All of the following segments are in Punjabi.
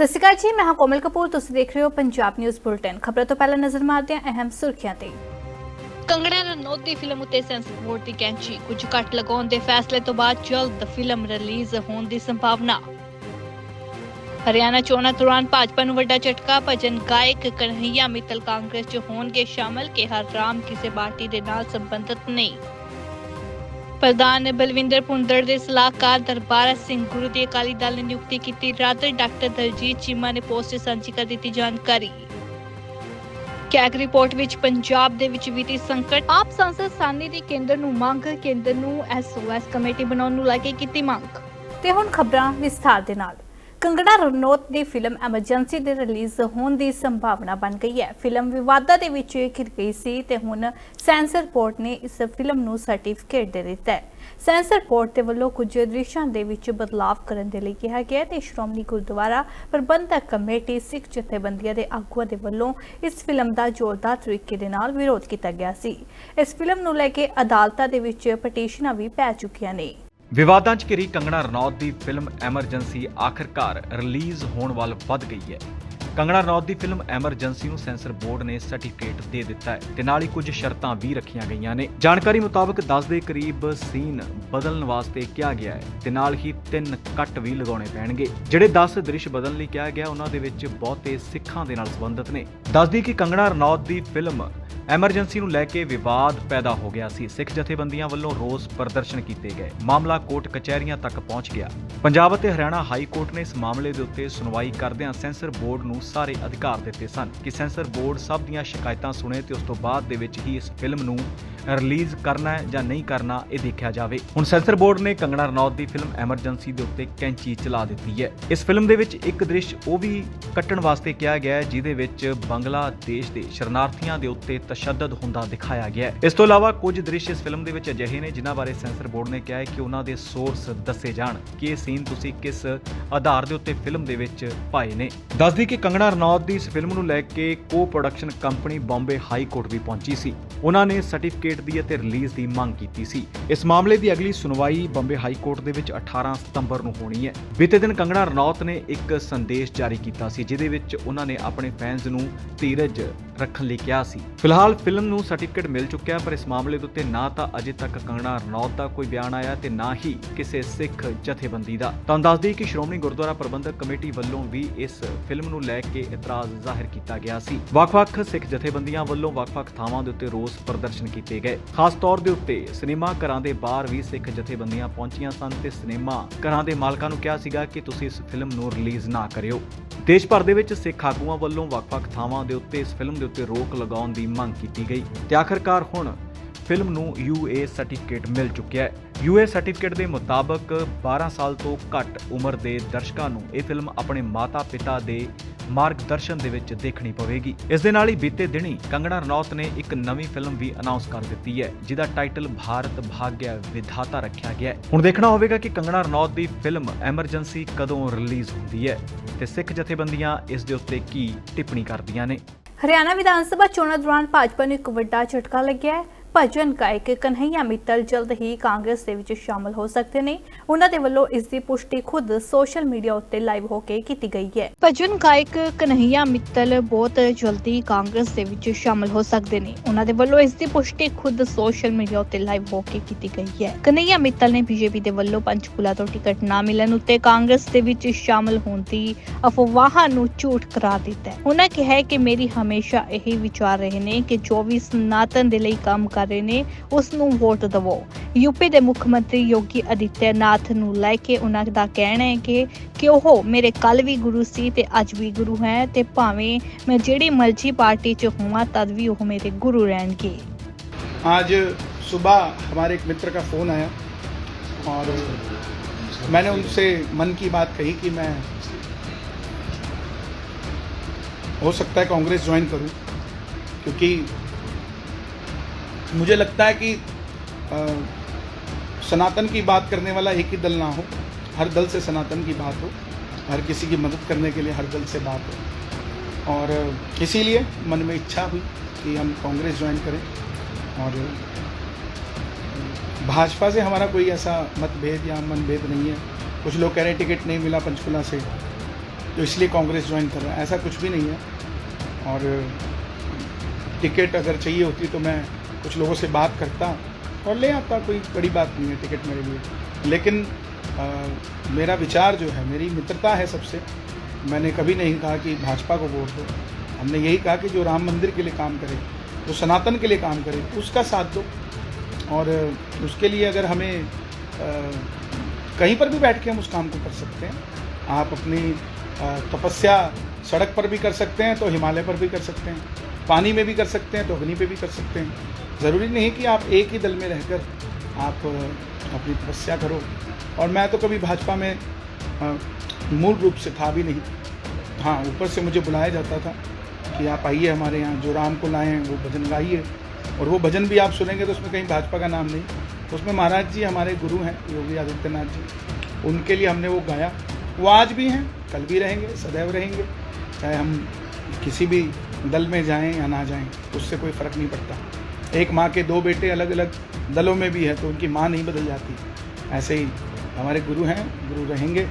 ਸਤਿ ਸ਼੍ਰੀ ਅਕਾਲ ਜੀ, ਮੈਂ ਹਾਂ ਕੋਮਲ ਕਪੂਰ, ਤੁਸੀਂ ਦੇਖ ਰਹੇ ਹੋ ਪੰਜਾਬ ਨਿਊਜ਼ ਬੁਲਟਨ। ਖਬਰਾਂ ਤੋਂ ਪਹਿਲਾਂ ਨਜ਼ਰ ਮਾਰਦੇ ਹਾਂ ਅਹਿਮ ਸੁਰਖੀਆਂ ਤੇ। ਕੰਗਣਾ ਰਣੌਤ ਦੀ ਫਿਲਮ ਉਤੇ ਸੈਂਸਰ ਬੋਰਡ ਦੀ ਕੈਂਚੀ। ਕੁਝ ਘੱਟ ਲਗਾਉਣ ਦੇ ਫੈਸਲੇ ਤੋਂ ਬਾਅਦ ਜਲਦ ਫਿਲਮ ਰਿਲੀਜ਼ ਹੋਣ ਦੀ ਸੰਭਾਵਨਾ। ਹਰਿਆਣਾ ਚੋਣਾਂ ਦੌਰਾਨ ਭਾਜਪਾ ਨੂੰ ਵੱਡਾ ਝਟਕਾ, ਭਜਨ ਗਾਇਕ ਕਨਹਈਆ ਮਿੱਤਲ ਕਾਂਗਰਸ 'ਚ ਹੋਣਗੇ ਸ਼ਾਮਲ, ਕਿਹਾ ਰਾਮ ਕਿਸੇ ਪਾਰਟੀ ਦੇ ਨਾਲ ਸੰਬੰਧਿਤ ਨਹੀਂ। ਪ੍ਰਧਾਨ ਬਲਵਿੰਦਰ ਭੁੰਦੜ ਦੇ ਸਲਾਹਕਾਰ ਦਰਬਾਰਾ ਸਿੰਘ ਗੁਰੂ ਦੀ ਅਕਾਲੀ ਦਲ ਨੇ ਨਿਯੁਕਤੀ ਕੀਤੀ। ਰੱਦ ਡਾਕਟਰ ਦਲਜੀਤ ਚੀਮਾ ਨੇ ਪੋਸਟ ਸਾਂਝੀ ਕਰ ਦਿੱਤੀ ਜਾਣਕਾਰੀ। ਕੈਗ ਰਿਪੋਰਟ ਵਿੱਚ ਪੰਜਾਬ ਦੇ ਵਿੱਚ ਵਿੱਤੀ ਸੰਕਟ। ਆਪ ਸੰਸਦ ਸਾਨੀ ਦੀ ਕੇਂਦਰ ਨੂੰ ਮੰਗ, ਕੇਂਦਰ ਨੂੰ ਐਸਓਐਸ ਕਮੇਟੀ ਬਣਾਉਣ ਨੂੰ ਲੈ ਕੇ ਕੀਤੀ ਮੰਗ। ਤੇ ਹੁਣ ਖਬਰਾਂ ਵਿਸਥਾਰ ਦੇ ਨਾਲ। ਕੰਗੜਾ ਰਣੌਤ ਦੀ ਫਿਲਮ ਐਮਰਜੈਂਸੀ ਦੇ ਰਿਲੀਜ਼ ਹੋਣ ਦੀ ਸੰਭਾਵਨਾ ਬਣ ਗਈ ਹੈ। ਫਿਲਮ ਵਿਵਾਦਾਂ ਦੇ ਵਿੱਚ ਘਿਰ ਗਈ ਸੀ ਤੇ ਹੁਣ ਸੈਂਸਰ ਬੋਰਡ ਨੇ ਇਸ ਫਿਲਮ ਨੂੰ ਸਰਟੀਫਿਕੇਟ ਦੇ ਦਿੱਤਾ ਹੈ। ਸੈਂਸਰ ਬੋਰਡ ਦੇ ਵੱਲੋਂ ਕੁਝ ਦ੍ਰਿਸ਼ਾਂ ਦੇ ਵਿੱਚ ਬਦਲਾਅ ਕਰਨ ਦੇ ਲਈ ਕਿਹਾ ਗਿਆ ਹੈ ਤੇ ਸ਼੍ਰੋਮਣੀ ਗੁਰਦੁਆਰਾ ਪ੍ਰਬੰਧਕ ਕਮੇਟੀ ਸਿੱਖ ਜਥੇਬੰਦੀਆਂ ਦੇ ਆਗੂਆਂ ਦੇ ਵੱਲੋਂ ਇਸ ਫਿਲਮ ਦਾ ਜ਼ੋਰਦਾਰ ਤਰੀਕੇ ਦੇ ਨਾਲ ਵਿਰੋਧ ਕੀਤਾ ਗਿਆ ਸੀ। ਇਸ ਫਿਲਮ ਨੂੰ ਲੈ ਕੇ ਅਦਾਲਤਾਂ ਦੇ ਵਿੱਚ ਪਟੀਸ਼ਨਾਂ ਵੀ ਪੈ ਚੁੱਕੀਆਂ ਨੇ। ਵਿਵਾਦਾਂ 'ਚ ਘਿਰੀ ਕੰਗਣਾ ਰਣੌਤ ਦੀ ਫਿਲਮ ਐਮਰਜੈਂਸੀ ਆਖਰਕਾਰ ਰਿਲੀਜ਼ ਹੋਣ ਵੱਲ ਵੱਧ ਗਈ ਹੈ। ਕੰਗਣਾ ਰਣੌਤ ਦੀ ਫਿਲਮ ਐਮਰਜੈਂਸੀ ਨੂੰ ਸੈਂਸਰ ਬੋਰਡ ਨੇ ਸਰਟੀਫਿਕੇਟ ਦੇ ਦਿੱਤਾ ਹੈ ਤੇ ਨਾਲ ਹੀ ਕੁਝ ਸ਼ਰਤਾਂ ਵੀ ਰੱਖੀਆਂ ਗਈਆਂ ਨੇ। ਜਾਣਕਾਰੀ ਮੁਤਾਬਕ 10 ਦੇ ਕਰੀਬ ਸੀਨ ਬਦਲਣ ਵਾਸਤੇ ਕਿਹਾ ਗਿਆ ਹੈ ਤੇ ਨਾਲ ਹੀ ਤਿੰਨ ਕੱਟ ਵੀ ਲਗਾਉਣੇ ਪੈਣਗੇ। ਜਿਹੜੇ 10 ਦ੍ਰਿਸ਼ ਬਦਲਣ ਲਈ ਕਿਹਾ ਗਿਆ, ਉਹਨਾਂ ਦੇ ਵਿੱਚ ਬਹੁਤੇ ਸਿੱਖਾਂ ਦੇ ਨਾਲ ਸੰਬੰਧਿਤ ਨੇ। ਦੱਸਦੀ ਕਿ ਕੰਗਣਾ ਰਣੌਤ ਦੀ ਫਿਲਮ ਐਮਰਜੈਂਸੀ ਨੂੰ ਲੈ ਕੇ ਵਿਵਾਦ ਪੈਦਾ ਹੋ ਗਿਆ ਸੀ। ਸਿੱਖ ਜਥੇਬੰਦੀਆਂ ਵੱਲੋਂ ਰੋਸ ਪ੍ਰਦਰਸ਼ਨ ਕੀਤੇ ਗਏ। ਮਾਮਲਾ ਕੋਰਟ ਕਚਹਿਰੀਆਂ ਤੱਕ ਪਹੁੰਚ ਗਿਆ। ਪੰਜਾਬ ਅਤੇ ਹਰਿਆਣਾ ਹਾਈ ਕੋਰਟ ਨੇ ਇਸ ਮਾਮਲੇ ਦੇ ਉੱਤੇ ਸੁਣਵਾਈ ਕਰਦਿਆਂ ਸੈਂਸਰ ਬੋਰਡ ਨੂੰ ਸਾਰੇ ਅਧਿਕਾਰ ਦਿੱਤੇ ਸਨ ਕਿ ਸੈਂਸਰ ਬੋਰਡ ਸਭ ਦੀਆਂ ਸ਼ਿਕਾਇਤਾਂ ਸੁਣੇ ਤੇ ਉਸ ਤੋਂ ਬਾਅਦ ਦੇ ਵਿੱਚ ਹੀ ਇਸ ਫਿਲਮ ਨੂੰ ਰਿਲੀਜ਼ ਕਰਨਾ ਹੈ ਜਾਂ ਨਹੀਂ ਕਰਨਾ ਇਹ ਦੇਖਿਆ ਜਾਵੇ। ਹੁਣ ਸੈਂਸਰ ਬੋਰਡ ਨੇ ਕੰਗਣਾ ਰਣੌਤ ਦੀ ਫਿਲਮ ਐਮਰਜੈਂਸੀ ਦੇ ਉੱਤੇ ਕੈਂਚੀ ਚਲਾ ਦਿੱਤੀ ਹੈ। ਇਸ ਫਿਲਮ ਦੇ ਵਿੱਚ ਇੱਕ ਦ੍ਰਿਸ਼ ਉਹ ਵੀ ਕੱਟਣ ਵਾਸਤੇ ਕਿਹਾ ਗਿਆ ਹੈ, ਜਿਹਦੇ ਵਿੱਚ ਬੰਗਲਾਦੇਸ਼ ਦੇ ਸ਼ਰਨਾਰਥੀਆਂ ਦੇ ਉੱਤੇ ਤਸ਼ੱਦਦ ਹੁੰਦਾ ਦਿਖਾਇਆ ਗਿਆ ਹੈ। ਇਸ ਤੋਂ ਇਲਾਵਾ ਕੁਝ ਦ੍ਰਿਸ਼ ਇਸ ਫਿਲਮ ਦੇ ਵਿੱਚ ਅਜਿਹੇ ਨੇ, ਜਿਨ੍ਹਾਂ ਬਾਰੇ ਸੈਂਸਰ ਬੋਰਡ ਨੇ ਕਿਹਾ ਹੈ ਕਿ ਉਹਨਾਂ ਦੇ ਸੋਰਸ ਦੱਸੇ ਜਾਣ ਕਿ ਇਹ ਸੀਨ ਤੁਸੀਂ ਕਿਸ ਆਧਾਰ ਦੇ ਉੱਤੇ ਫਿਲਮ ਦੇ ਵਿੱਚ ਪਾਏ ਨੇ। ਦੱਸਦੀ ਕਿ ਕੰਗਣਾ ਰਣੌਤ ਦੀ ਇਸ ਫਿਲਮ ਨੂੰ ਲੈ ਕੇ co production company Bombay high court ਵੀ ਪਹੁੰਚੀ ਸੀ। ਉਹਨਾਂ ਨੇ ਸਰਟੀਫਿਕੇਟ ਦੀ ਅਤੇ ਰਿਲੀਜ਼ ਦੀ ਮੰਗ ਕੀਤੀ ਸੀ। ਇਸ ਮਾਮਲੇ ਦੀ ਅਗਲੀ ਸੁਣਵਾਈ ਬੰਬੇ ਹਾਈ ਕੋਰਟ ਦੇ ਵਿੱਚ 18 ਸਤੰਬਰ ਨੂੰ ਹੋਣੀ ਹੈ। ਬੀਤੇ ਦਿਨ ਕੰਗਣਾ ਰਣੌਤ ਨੇ ਇੱਕ ਸੰਦੇਸ਼ ਜਾਰੀ ਕੀਤਾ ਸੀ, ਜਿਹਦੇ ਵਿੱਚ ਉਹਨਾਂ ਨੇ ਆਪਣੇ ਫੈਨਸ ਨੂੰ ਧੀਰਜ ਰੱਖਣ ਲਈ ਕਿਹਾ ਸੀ। ਫਿਲਹਾਲ ਫਿਲਮ ਨੂੰ ਸਰਟੀਫਿਕੇਟ ਮਿਲ ਚੁੱਕਿਆ, ਪਰ ਇਸ ਮਾਮਲੇ ਦੇ ਉੱਤੇ ਨਾ ਤਾਂ ਅਜੇ ਤੱਕ ਕੰਗਣਾ ਰਣੌਤ ਦਾ ਕੋਈ ਬਿਆਨ ਆਇਆ ਤੇ ਨਾ ਹੀ ਕਿਸੇ ਸਿੱਖ ਜਥੇਬੰਦੀ ਦਾ। ਤੁਹਾਨੂੰ ਦੱਸ ਦਈਏ ਕਿ ਸ਼੍ਰੋਮਣੀ ਗੁਰਦੁਆਰਾ ਪ੍ਰਬੰਧਕ ਕਮੇਟੀ ਵੱਲੋਂ ਵੀ ਇਸ ਫਿਲਮ ਨੂੰ ਲੈ ਕੇ ਇਤਰਾਜ਼ ਜ਼ਾਹਿਰ ਕੀਤਾ ਗਿਆ ਸੀ। ਵੱਖ-ਵੱਖ ਸਿੱਖ ਜਥੇਬੰਦੀਆਂ ਵੱਲੋਂ ਵੱਖ-ਵੱਖ ਥਾਵਾਂ ਦੇ ਉੱਤੇ ਰੋਸ ਪ੍ਰਦਰਸ਼ਨ ਕੀਤੇ ਗਏ। ਖਾਸ ਤੌਰ ਦੇ ਉੱਤੇ ਸਿਨੇਮਾ ਘਰਾਂ ਦੇ ਬਾਹਰ ਵੀ ਸਿੱਖ ਜਥੇਬੰਦੀਆਂ ਪਹੁੰਚੀਆਂ ਸਨ ਤੇ ਸਿਨੇਮਾ ਘਰਾਂ ਦੇ ਮਾਲਕਾਂ ਨੂੰ ਕਿਹਾ ਸੀਗਾ ਕਿ ਤੁਸੀਂ ਇਸ ਫਿਲਮ ਨੂੰ ਰਿਲੀਜ਼ ਨਾ ਕਰਿਓ। ਦੇਸ਼ ਭਰ ਦੇ ਵਿੱਚ ਸਿੱਖ ਆਗੂਆਂ ਵੱਲੋਂ ਵੱਖ-ਵੱਖ ਥਾਵਾਂ ਦੇ ਉੱਤੇ ਇਸ ਫਿਲਮ ਦੇ ਉੱਤੇ ਰੋਕ ਲਗਾਉਣ ਦੀ ਮੰਗ ਕੀਤੀ ਗਈ ਤੇ ਆਖਰਕਾਰ ਹੁਣ ਫਿਲਮ ਨੂੰ ਯੂਏ ਸਰਟੀਫਿਕੇਟ ਮਿਲ ਚੁੱਕਿਆ ਹੈ। ਯੂਏ ਸਰਟੀਫਿਕੇਟ ਦੇ ਮੁਤਾਬਕ 12 ਸਾਲ ਤੋਂ ਘੱਟ ਉਮਰ ਦੇ ਦਰਸ਼ਕਾਂ ਨੂੰ ਇਹ ਫਿਲਮ ਆਪਣੇ ਮਾਤਾ-ਪਿਤਾ ਦੇ ਮਾਰਗਦਰਸ਼ਨ ਦੇ ਵਿੱਚ ਦੇਖਣੀ ਪਵੇਗੀ। ਇਸ ਦੇ ਨਾਲ ਹੀ ਬੀਤੇ ਦਿਨੀ ਕੰਗਣਾ ਰਣੌਤ ਨੇ ਇੱਕ ਨਵੀਂ ਫਿਲਮ ਵੀ ਅਨਾਉਂਸ ਕਰ ਦਿੱਤੀ ਹੈ, ਜਿਹਦਾ ਟਾਈਟਲ ਭਾਰਤ ਭਾਗਿਆ ਵਿਧਾਤਾ ਰੱਖਿਆ ਗਿਆ ਹੈ। ਹੁਣ ਦੇਖਣਾ ਹੋਵੇਗਾ ਕਿ ਕੰਗਣਾ ਰਣੌਤ ਦੀ ਫਿਲਮ ਐਮਰਜੈਂਸੀ ਕਦੋਂ ਰਿਲੀਜ਼ ਹੁੰਦੀ ਹੈ ਤੇ ਸਿੱਖ ਜਥੇਬੰਦੀਆਂ ਇਸ ਦੇ ਉੱਤੇ ਕੀ ਟਿੱਪਣੀ ਕਰਦੀਆਂ ਨੇ। ਹਰਿਆਣਾ ਵਿਧਾਨ ਸਭਾ ਚੋਣਾਂ ਦੌਰਾਨ ਭਾਜਪਾ ਨੂੰ ਇੱਕ ਵੱਡਾ ਝਟਕਾ ਲੱਗਿਆ ਹੈ। ਭਜਨ ਗਾਇਕ ਕਨਹਈਆ ਮਿੱਤਲ ਜਲਦ ਹੀ ਕਾਂਗਰਸ ਦੇ ਵਿੱਚ ਸ਼ਾਮਲ ਹੋ ਸਕਦੇ ਨੇ। ਉਹਨਾਂ ਦੇ ਵੱਲੋਂ ਇਸ ਦੀ ਪੁਸ਼ਟੀ ਖੁਦ ਸੋਸ਼ਲ ਮੀਡੀਆ ਉੱਤੇ ਲਾਈਵ ਹੋ ਕੇ ਕੀਤੀ ਗਈ ਹੈ। ਭਜਨ ਗਾਇਕ ਕਨਹਈਆ ਮਿੱਤਲ ਬਹੁਤ ਜਲਦੀ ਕਾਂਗਰਸ ਦੇ ਵਿੱਚ ਸ਼ਾਮਲ ਹੋ ਸਕਦੇ ਨੇ। ਉਹਨਾਂ ਦੇ ਵੱਲੋਂ ਇਸ ਦੀ ਪੁਸ਼ਟੀ ਖੁਦ ਸੋਸ਼ਲ ਮੀਡੀਆ ਉੱਤੇ ਲਾਈਵ ਹੋ ਕੇ ਕੀਤੀ ਗਈ ਹੈ। ਕਨਹਈਆ ਮਿੱਤਲ ਨੇ ਬੀਜੇਪੀ ਦੇ ਵੱਲੋਂ ਪੰਚਕੂਲਾ ਤੋਂ ਟਿਕਟ ਨਾ ਮਿਲਣ ਉੱਤੇ ਕਾਂਗਰਸ ਦੇ ਵਿੱਚ ਸ਼ਾਮਲ ਹੋਣ ਦੀ ਅਫਵਾਹਾਂ ਨੂੰ ਝੂਠ ਕਰਾਰ ਦਿੱਤਾ ਹੈ। ਉਹਨਾਂ ਕਿਹਾ ਕਿ ਮੇਰੀ ਹਮੇਸ਼ਾ ਇਹੀ ਵਿਚਾਰ ਰਹੇ ਨੇ ਕਿ ਜੋ ਵੀ ਸਨਾਤਨ ਦੇ ਲਈ ਕੰਮ ਕਰ ਰਹੇ ਨੇ ਉਸ ਨੂੰ ਵੋਟ ਦਿਵੋ ਯੂਪੀ ਦੇ ਮੁੱਖ ਮੰਤਰੀ ਯੋਗੀ ਆਦਿੱਤਿਆਨਾਥ ਨੂੰ ਲੈ ਕੇ ਉਹਨਾਂ ਦਾ ਕਹਿਣਾ ਹੈ ਕਿ ਕਿ ਉਹ ਮੇਰੇ ਕੱਲ ਵੀ ਗੁਰੂ ਸੀ ਤੇ ਅੱਜ ਵੀ ਗੁਰੂ ਹੈ ਤੇ ਭਾਵੇਂ ਮੈਂ ਜਿਹੜੀ ਮਰਜ਼ੀ ਪਾਰਟੀ 'ਚ ਹੋਵਾਂ ਤਦ ਵੀ ਉਹ ਮੇਰੇ ਗੁਰੂ ਰਹਿਣਗੇ आज सुबह हमारे एक मित्र का फ़ोन आया और मैंने उनसे मन की बात कही कि मैं हो सकता है कांग्रेस ज्वाइन करूं क्योंकि मुझे लगता है कि अ, सनातन की बात करने वाला एक ही दल ना हो। हर दल से सनातन की बात हो। हर किसी की मदद करने के लिए हर दल से बात हो। और इसीलिए मन में इच्छा हुई कि हम कांग्रेस ज्वाइन करें। और भाजपा से हमारा कोई ऐसा मतभेद या मनभेद नहीं है। कुछ लोग कह रहे हैं टिकट नहीं मिला पंचकुला से तो इसलिए कांग्रेस ज्वाइन कर रहा है। ऐसा कुछ भी नहीं है। और टिकट अगर चाहिए होती तो मैं कुछ लोगों से बात करता और ले आता कोई बड़ी बात नहीं है टिकट मेरे लिए। लेकिन आ, मेरा विचार जो है मेरी मित्रता है सबसे। मैंने कभी नहीं कहा कि भाजपा को वोट दो। हमने यही कहा कि जो राम मंदिर के लिए काम करे जो सनातन के लिए काम करे उसका साथ दो। और उसके लिए अगर हमें अ, कहीं पर भी बैठ के हम उस काम को कर सकते हैं। आप अपनी तपस्या सड़क पर भी कर सकते हैं तो हिमालय पर भी कर सकते हैं। पानी में भी कर सकते हैं तो अग्नि पे भी कर सकते हैं। ज़रूरी नहीं कि आप एक ही दल में रहकर आप अपनी तपस्या करो। और मैं तो कभी भाजपा में मूल रूप से था भी नहीं। हाँ ऊपर से मुझे बुलाया जाता था कि आप आइए हमारे यहाँ, जो राम को लाए हैं वो भजन गाइए। और वो भजन भी आप सुनेंगे तो उसमें कहीं भाजपा का नाम नहीं। उसमें महाराज जी हमारे गुरु हैं, योगी आदित्यनाथ जी। उनके लिए हमने वो गाया। वो आज भी हैं, कल भी रहेंगे, सदैव रहेंगे। चाहे हम किसी भी दल में जाएँ या ना जाएँ, उससे कोई फ़र्क नहीं पड़ता। एक माँ के दो बेटे अलग अलग दलों में भी है तो उनकी माँ नहीं बदल जाती। ऐसे ही हमारे गुरु हैं गुरु रहेंगे।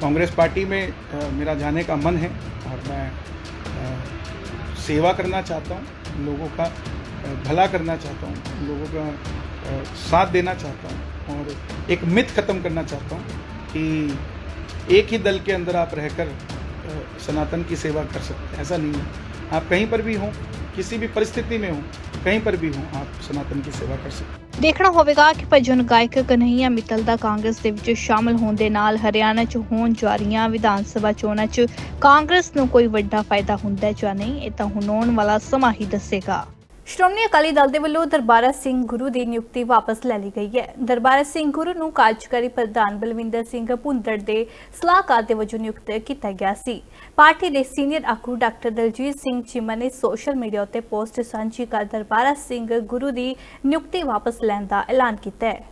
कांग्रेस पार्टी में अ, मेरा जाने का मन है और मैं अ, सेवा करना चाहता हूँ लोगों का भला करना चाहता हूँ लोगों का अ, साथ देना चाहता हूँ और एक मिथ ख़त्म करना चाहता हूँ कि एक ही दल के अंदर आप रहकर सनातन की सेवा कर सकते हैं। ऐसा नहीं है। आप कहीं पर भी हों किसी भी परिस्थिति में हों कहीं पर भी हों आप सनातन की सेवा कर सकते हैं ਦੇਖਣਾ ਹੋਵੇਗਾ ਕਿ ਭਜਨ ਗਾਇਕ ਕਨਹਈਆ ਮਿੱਤਲ ਦਾ ਕਾਂਗਰਸ ਦੇ ਵਿੱਚ ਸ਼ਾਮਲ ਹੋਣ ਦੇ ਨਾਲ ਹਰਿਆਣਾ 'ਚ ਹੋਣ ਜਾ ਰਹੀਆਂ ਵਿਧਾਨ ਸਭਾ ਚੋਣਾਂ 'ਚ ਕਾਂਗਰਸ ਨੂੰ ਕੋਈ ਵੱਡਾ ਫਾਇਦਾ ਹੁੰਦਾ ਹੈ ਜਾਂ ਨਹੀਂ ਇਹ ਤਾਂ ਹੁਣ ਆਉਣ ਵਾਲਾ ਸਮਾਂ ਹੀ ਦੱਸੇਗਾ ਸ਼੍ਰੋਮਣੀ ਅਕਾਲੀ ਦਲ ਦੇ ਵੱਲੋਂ ਦਰਬਾਰਾ ਸਿੰਘ ਗੁਰੂ ਦੀ ਨਿਯੁਕਤੀ ਵਾਪਸ ਲੈ ਲਈ ਗਈ ਹੈ। ਦਰਬਾਰਾ ਸਿੰਘ ਗੁਰੂ ਨੂੰ ਕਾਰਜਕਾਰੀ ਪ੍ਰਧਾਨ ਬਲਵਿੰਦਰ ਸਿੰਘ ਭੁੰਦੜ ਦੇ ਸਲਾਹਕਾਰ ਦੇ ਵਜੋਂ ਨਿਯੁਕਤ ਕੀਤਾ ਗਿਆ ਸੀ। ਪਾਰਟੀ ਦੇ ਸੀਨੀਅਰ ਆਗੂ ਡਾਕਟਰ ਦਲਜੀਤ ਸਿੰਘ ਚੀਮਾ ਨੇ ਸੋਸ਼ਲ ਮੀਡੀਆ ਉੱਤੇ ਪੋਸਟ ਸਾਂਝੀ ਕਰ ਦਰਬਾਰਾ ਸਿੰਘ ਗੁਰੂ ਦੀ ਨਿਯੁਕਤੀ ਵਾਪਸ ਲੈਣ ਦਾ ਐਲਾਨ ਕੀਤਾ ਹੈ।